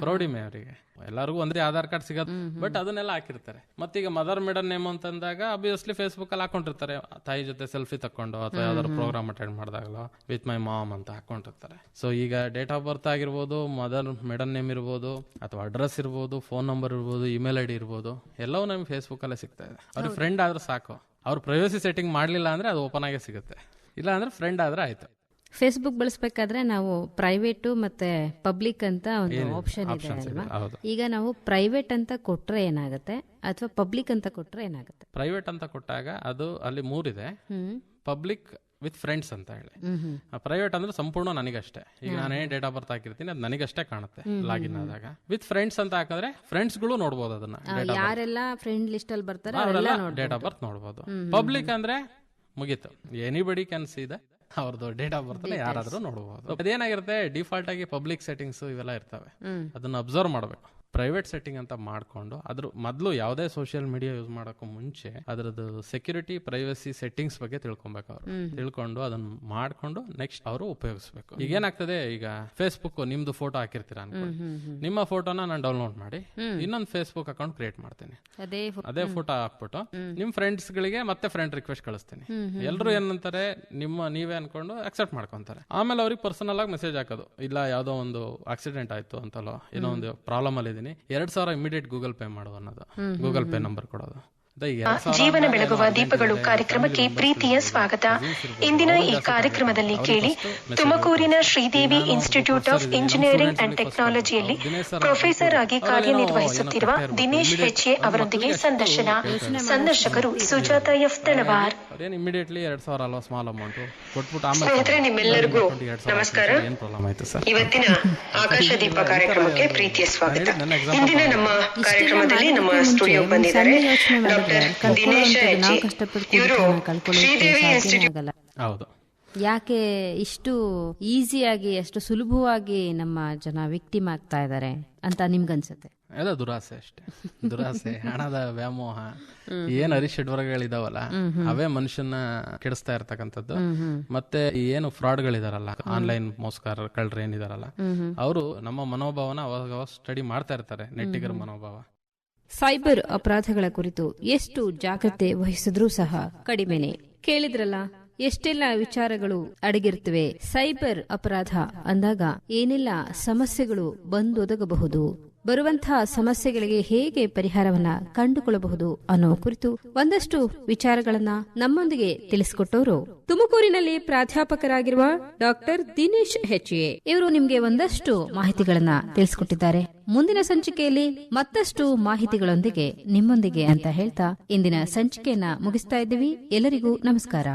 ಪ್ರೌಢಿಮೆ ಅವರಿಗೆ. ಎಲ್ಲರಿಗೂ ಒಂದೇ ಆಧಾರ್ ಕಾರ್ಡ್ ಸಿಗತ್ತೆ. ಬಟ್ ಅದನ್ನೆಲ್ಲ ಹಾಕಿರ್ತಾರೆ. ಮತ್ತೀಗ ಮದರ್ ಮಿಡನ್ ನೇಮ್ ಅಂತಂದಾಗ ಅಬ್ವಿಯಸ್ಲಿ ಫೇಸ್ಬುಕ್ ಅಲ್ಲಿ ಹಾಕೊಂಡಿರ್ತಾರೆ. ತಾಯಿ ಜೊತೆ ಸೆಲ್ಫಿ ತಕೊಂಡು ಅಥವಾ ಯಾವ್ದಾದ್ರು ಪ್ರೋಗ್ರಾಮ್ ಅಟೆಂಡ್ ಮಾಡಿದಾಗಲೋ ವಿತ್ ಮೈ ಮಾಮ್ ಅಂತ ಹಾಕೊಂಡಿರ್ತಾರೆ. ಸೊ ಈಗ ಡೇಟ್ ಆಫ್ ಬರ್ತ್ ಆಗಿರ್ಬೋದು ಮದರ್ ಮಿಡನ್ ನೇಮ್ ಇರ್ಬೋದು ಅಥವಾ ಅಡ್ರೆಸ್ ಇರ್ಬೋದು ಫೋನ್ ನಂಬರ್ ಇರ್ಬೋದು ಇಮೇಲ್ ಐ ಡಿ ಇರ್ಬೋದು ಎಲ್ಲವೂ ನಮ್ಗೆ ಫೇಸ್ಬುಕ್ ಅಲ್ಲೇ ಸಿಗ್ತಾ ಇದೆ. ಅವ್ರ ಫ್ರೆಂಡ್ ಆದ್ರೂ ಸಾಕು. ಅವ್ರು ಪ್ರೈವಸಿ ಸೆಟ್ಟಿಂಗ್ ಮಾಡಲಿಲ್ಲ ಅಂದ್ರೆ ಅದು ಓಪನ್ ಆಗೇ ಸಿಗುತ್ತೆ. ಇಲ್ಲ ಅಂದ್ರೆ ಫ್ರೆಂಡ್ ಆದ್ರೆ ಆಯ್ತು. ಫೇಸ್ಬುಕ್ ಬಳಸಬೇಕಾದ್ರೆ ನಾವು ಪ್ರೈವೇಟು ಮತ್ತೆ ಪಬ್ಲಿಕ್ ಅಂತ ಒಂದು ಆಪ್ಷನ್ ಇದೆ ಅಲ್ವಾ? ಈಗ ನಾವು ಪ್ರೈವೇಟ್ ಅಂತ ಕೊಟ್ರೆ ಏನಾಗುತ್ತೆ? ಅಥವಾ ಪಬ್ಲಿಕ್ ಅಂತ ಕೊಟ್ರೆ ಏನಾಗುತ್ತೆ? ಪ್ರೈವೇಟ್ ಅಂತ ಕೊಟ್ಟಾಗ ಅದು ಅಲ್ಲಿ ಮೂರಿದೆ. ಪಬ್ಲಿಕ್ ವಿತ್ ಫ್ರೆಂಡ್ಸ್ ಅಂತ ಹೇಳಿ. ಪ್ರೈವೇಟ್ ಅಂದ್ರೆ ಸಂಪೂರ್ಣ ನನಗಷ್ಟೇ. ಈಗ ನಾನೇ ಡೇಟ್ ಆಫ್ ಬರ್ತ್ ಹಾಕಿರ್ತೀನಿ ಅದು ನನಗಷ್ಟೇ ಕಾಣುತ್ತೆ ಲಾಗಿನ್ ಆದಾಗ. ವಿತ್ ಫ್ರೆಂಡ್ಸ್ ಅಂತ ಹಾಕಿದ್ರೆ ಫ್ರೆಂಡ್ಸ್ಗಳು ನೋಡಬಹುದು ಅದನ್ನ ಯಾರೆಲ್ಲ ಫ್ರೆಂಡ್ ಲಿಸ್ಟ್ ಅಲ್ಲಿ ಬರ್ತಾರೆ ಡೇಟ್ ಆಫ್ ಬರ್ತ್ ನೋಡಬಹುದು ಪಬ್ಲಿಕ್ ಅಂದ್ರೆ ಮುಗೀತು. ಎನಿಬಡಿ ಕ್ಯಾನ್ ಸಿ ದ ಅವ್ರದ್ದು ಡೇಟ್ ಆಫ್ ಬರ್ತ್ ಯಾರಾದ್ರೂ ನೋಡಬಹುದು ಅದೇನಾಗಿರುತ್ತೆ ಡಿಫಾಲ್ಟ್ ಆಗಿ ಪಬ್ಲಿಕ್ ಸೆಟ್ಟಿಂಗ್ಸ್ ಇವೆಲ್ಲ ಇರ್ತವೆ. ಅದನ್ನ ಅಬ್ಸರ್ವ್ ಮಾಡಬೇಕು. ಪ್ರೈವೇಟ್ ಸೆಟ್ಟಿಂಗ್ ಅಂತ ಮಾಡ್ಕೊಂಡು ಅದ್ರ ಮೊದಲು ಯಾವುದೇ ಸೋಷಿಯಲ್ ಮೀಡಿಯಾ ಯೂಸ್ ಮಾಡೋಕ್ಕೂ ಮುಂಚೆ ಅದರದ್ದು ಸೆಕ್ಯೂರಿಟಿ ಪ್ರೈವಸಿ ಸೆಟ್ಟಿಂಗ್ಸ್ ಬಗ್ಗೆ ತಿಳ್ಕೊಬೇಕು ಅವರು. ತಿಳ್ಕೊಂಡು ಅದನ್ನ ಮಾಡ್ಕೊಂಡು ನೆಕ್ಸ್ಟ್ ಅವರು ಉಪಯೋಗಿಸ್ಬೇಕು. ಈಗ ಏನಾಗ್ತದೆ ಈಗ ಫೇಸ್ಬುಕ್ ನಿಮ್ದು ಫೋಟೋ ಹಾಕಿರ್ತೀರ ಅನ್ಕೊಳ್ಳಿ. ನಿಮ್ಮ ಫೋಟೋನ ನಾನು ಡೌನ್ಲೋಡ್ ಮಾಡಿ ಇನ್ನೊಂದು ಫೇಸ್ಬುಕ್ ಅಕೌಂಟ್ ಕ್ರಿಯೇಟ್ ಮಾಡ್ತೀನಿ. ಅದೇ ಫೋಟೋ ಹಾಕ್ಬಿಟ್ಟು ನಿಮ್ ಫ್ರೆಂಡ್ಸ್ ಗಳಿಗೆ ಮತ್ತೆ ಫ್ರೆಂಡ್ ರಿಕ್ವೆಸ್ಟ್ ಕಳಿಸ್ತೀನಿ. ಎಲ್ಲರೂ ಏನಂತಾರೆ ನಿಮ್ಮ ನೀವೇ ಅನ್ಕೊಂಡು ಅಕ್ಸೆಪ್ಟ್ ಮಾಡ್ಕೊಂತಾರೆ. ಆಮೇಲೆ ಅವ್ರಿಗೆ ಪರ್ಸನಲ್ ಆಗಿ ಮೆಸೇಜ್ ಹಾಕೋದು. ಇಲ್ಲ ಯಾವ್ದೋ ಒಂದು ಆಕ್ಸಿಡೆಂಟ್ ಆಯ್ತು ಅಂತಲೋ ಏನೋ ಒಂದು ಪ್ರಾಬ್ಲಮ್ ಅಲ್ಲಿ ಎರಡ್ ಸಾವಿರ ಇಮಿಡಿಯೇಟ್ ಗೂಗಲ್ ಪೇ ಮಾಡೋದು ಅನ್ನೋದು. ಗೂಗಲ್ ಪೇ ನಂಬರ್ ಕೊಡೋದು. ಜೀವನ ಬೆಳಗುವ ದೀಪಗಳು ಕಾರ್ಯಕ್ರಮಕ್ಕೆ ಪ್ರೀತಿಯ ಸ್ವಾಗತ. ಇಂದಿನ ಈ ಕಾರ್ಯಕ್ರಮದಲ್ಲಿ ಕೇಳಿ ತುಮಕೂರಿನ. Sridevi institute of engineering and ಟೆಕ್ನಾಲಜಿಯಲ್ಲಿ professor ಆಗಿ ಕಾರ್ಯನಿರ್ವಹಿಸುತ್ತಿರುವ ದಿನೇಶ್. ಹೆಚ್ಎ ಅವರೊಂದಿಗೆ ಸಂದರ್ಶನ. ಸಂದರ್ಶಕರು ಸುಜಾತ ಎಫ್ ತಳವಾರ್ ಸ್ನೇಹಿತರೆ, ನಿಮ್ಮೆಲ್ಲರಿಗೂ ನಮಸ್ಕಾರ. ಇವತ್ತಿನ ಆಕಾಶ ದೀಪ ಕಾರ್ಯಕ್ರಮಕ್ಕೆ ಪ್ರೀತಿಯ ಸ್ವಾಗತ. ಇಂದಿನ ನಮ್ಮ ಕಾರ್ಯಕ್ರಮದಲ್ಲಿ ನಮ್ಮ ಸ್ಟುಡಿಯೋ ಬಂದಿದ್ದಾರೆ. ನಾವು ಕಳ್ಕೊಳ್ಳೋಕೆ ಆಗಲ್ಲ. ಹೌದು. ಯಾಕೆ ಇಷ್ಟು ಈಸಿಯಾಗಿ ಎಷ್ಟು ಸುಲಭವಾಗಿ ನಮ್ಮ ಜನ ವಿಕ್ಟಿಮ್ ಆಗ್ತಾ ಇದ್ದಾರೆ ಅಂತ ನಿಮ್ಗನ್ಸುತ್ತೆ? ಎಲ್ಲ ದುರಾಸೆ ಅಷ್ಟೇ. ದುರಾಸೆ ಹಣದ ವ್ಯಾಮೋಹ. ಏನ್ ಅರಿಷಡ್ವರ್ಗಳಿದಾವಲ್ಲ ಅವೇ ಮನುಷ್ಯನ ಕೆಡಿಸ್ತಾ ಇರ್ತಕ್ಕಂಥದ್ದು. ಮತ್ತೆ ಏನು ಫ್ರಾಡ್ಗಳಿದಾರಲ್ಲ ಆನ್ಲೈನ್ ಮೋಸ್ಕರ್ ಕಳ್ರೇನಿದಾರಲ್ಲ ಅವರು ನಮ್ಮ ಮನೋಭಾವನ ಅವಾಗ ಸ್ಟಡಿ ಮಾಡ್ತಾ ಇರ್ತಾರೆ ನೆಟ್ಟಿಗರ ಮನೋಭಾವ. ಸೈಬರ್ ಅಪರಾಧಗಳ ಕುರಿತು ಎಷ್ಟು ಜಾಗ್ರತೆ ವಹಿಸಿದ್ರೂ ಸಹ ಕಡಿಮೆನೆ. ಕೇಳಿದ್ರಲ್ಲ, ಎಷ್ಟೆಲ್ಲ ವಿಚಾರಗಳು ಅಡಗಿರ್ತವೆ ಸೈಬರ್ ಅಪರಾಧ ಅಂದಾಗ ಏನೆಲ್ಲ ಸಮಸ್ಯೆಗಳು ಬಂದೊದಗಬಹುದು? ಬರುವಂತಹ ಸಮಸ್ಯೆಗಳಿಗೆ ಹೇಗೆ ಪರಿಹಾರವನ್ನ ಕಂಡುಕೊಳ್ಳಬಹುದು ಅನ್ನೋ ಕುರಿತು ಒಂದಷ್ಟು ವಿಚಾರಗಳನ್ನ ನಮ್ಮೊಂದಿಗೆ ತಿಳಿಸಿಕೊಟ್ಟವರು. ತುಮಕೂರಿನಲ್ಲಿ ಪ್ರಾಧ್ಯಾಪಕರಾಗಿರುವ ಡಾಕ್ಟರ್ ದಿನೇಶ್ ಹೆಚ್ಎ ಇವರು ನಿಮಗೆ ಒಂದಷ್ಟು ಮಾಹಿತಿಗಳನ್ನ ತಿಳಿಸಿಕೊಟ್ಟಿದ್ದಾರೆ. ಮುಂದಿನ ಸಂಚಿಕೆಯಲ್ಲಿ ಮತ್ತಷ್ಟು ಮಾಹಿತಿಗಳೊಂದಿಗೆ ನಿಮ್ಮೊಂದಿಗೆ ಅಂತ ಹೇಳ್ತಾ ಇಂದಿನ ಸಂಚಿಕೆಯನ್ನ ಮುಗಿಸ್ತಾ ಇದ್ದೀವಿ. ಎಲ್ಲರಿಗೂ ನಮಸ್ಕಾರ.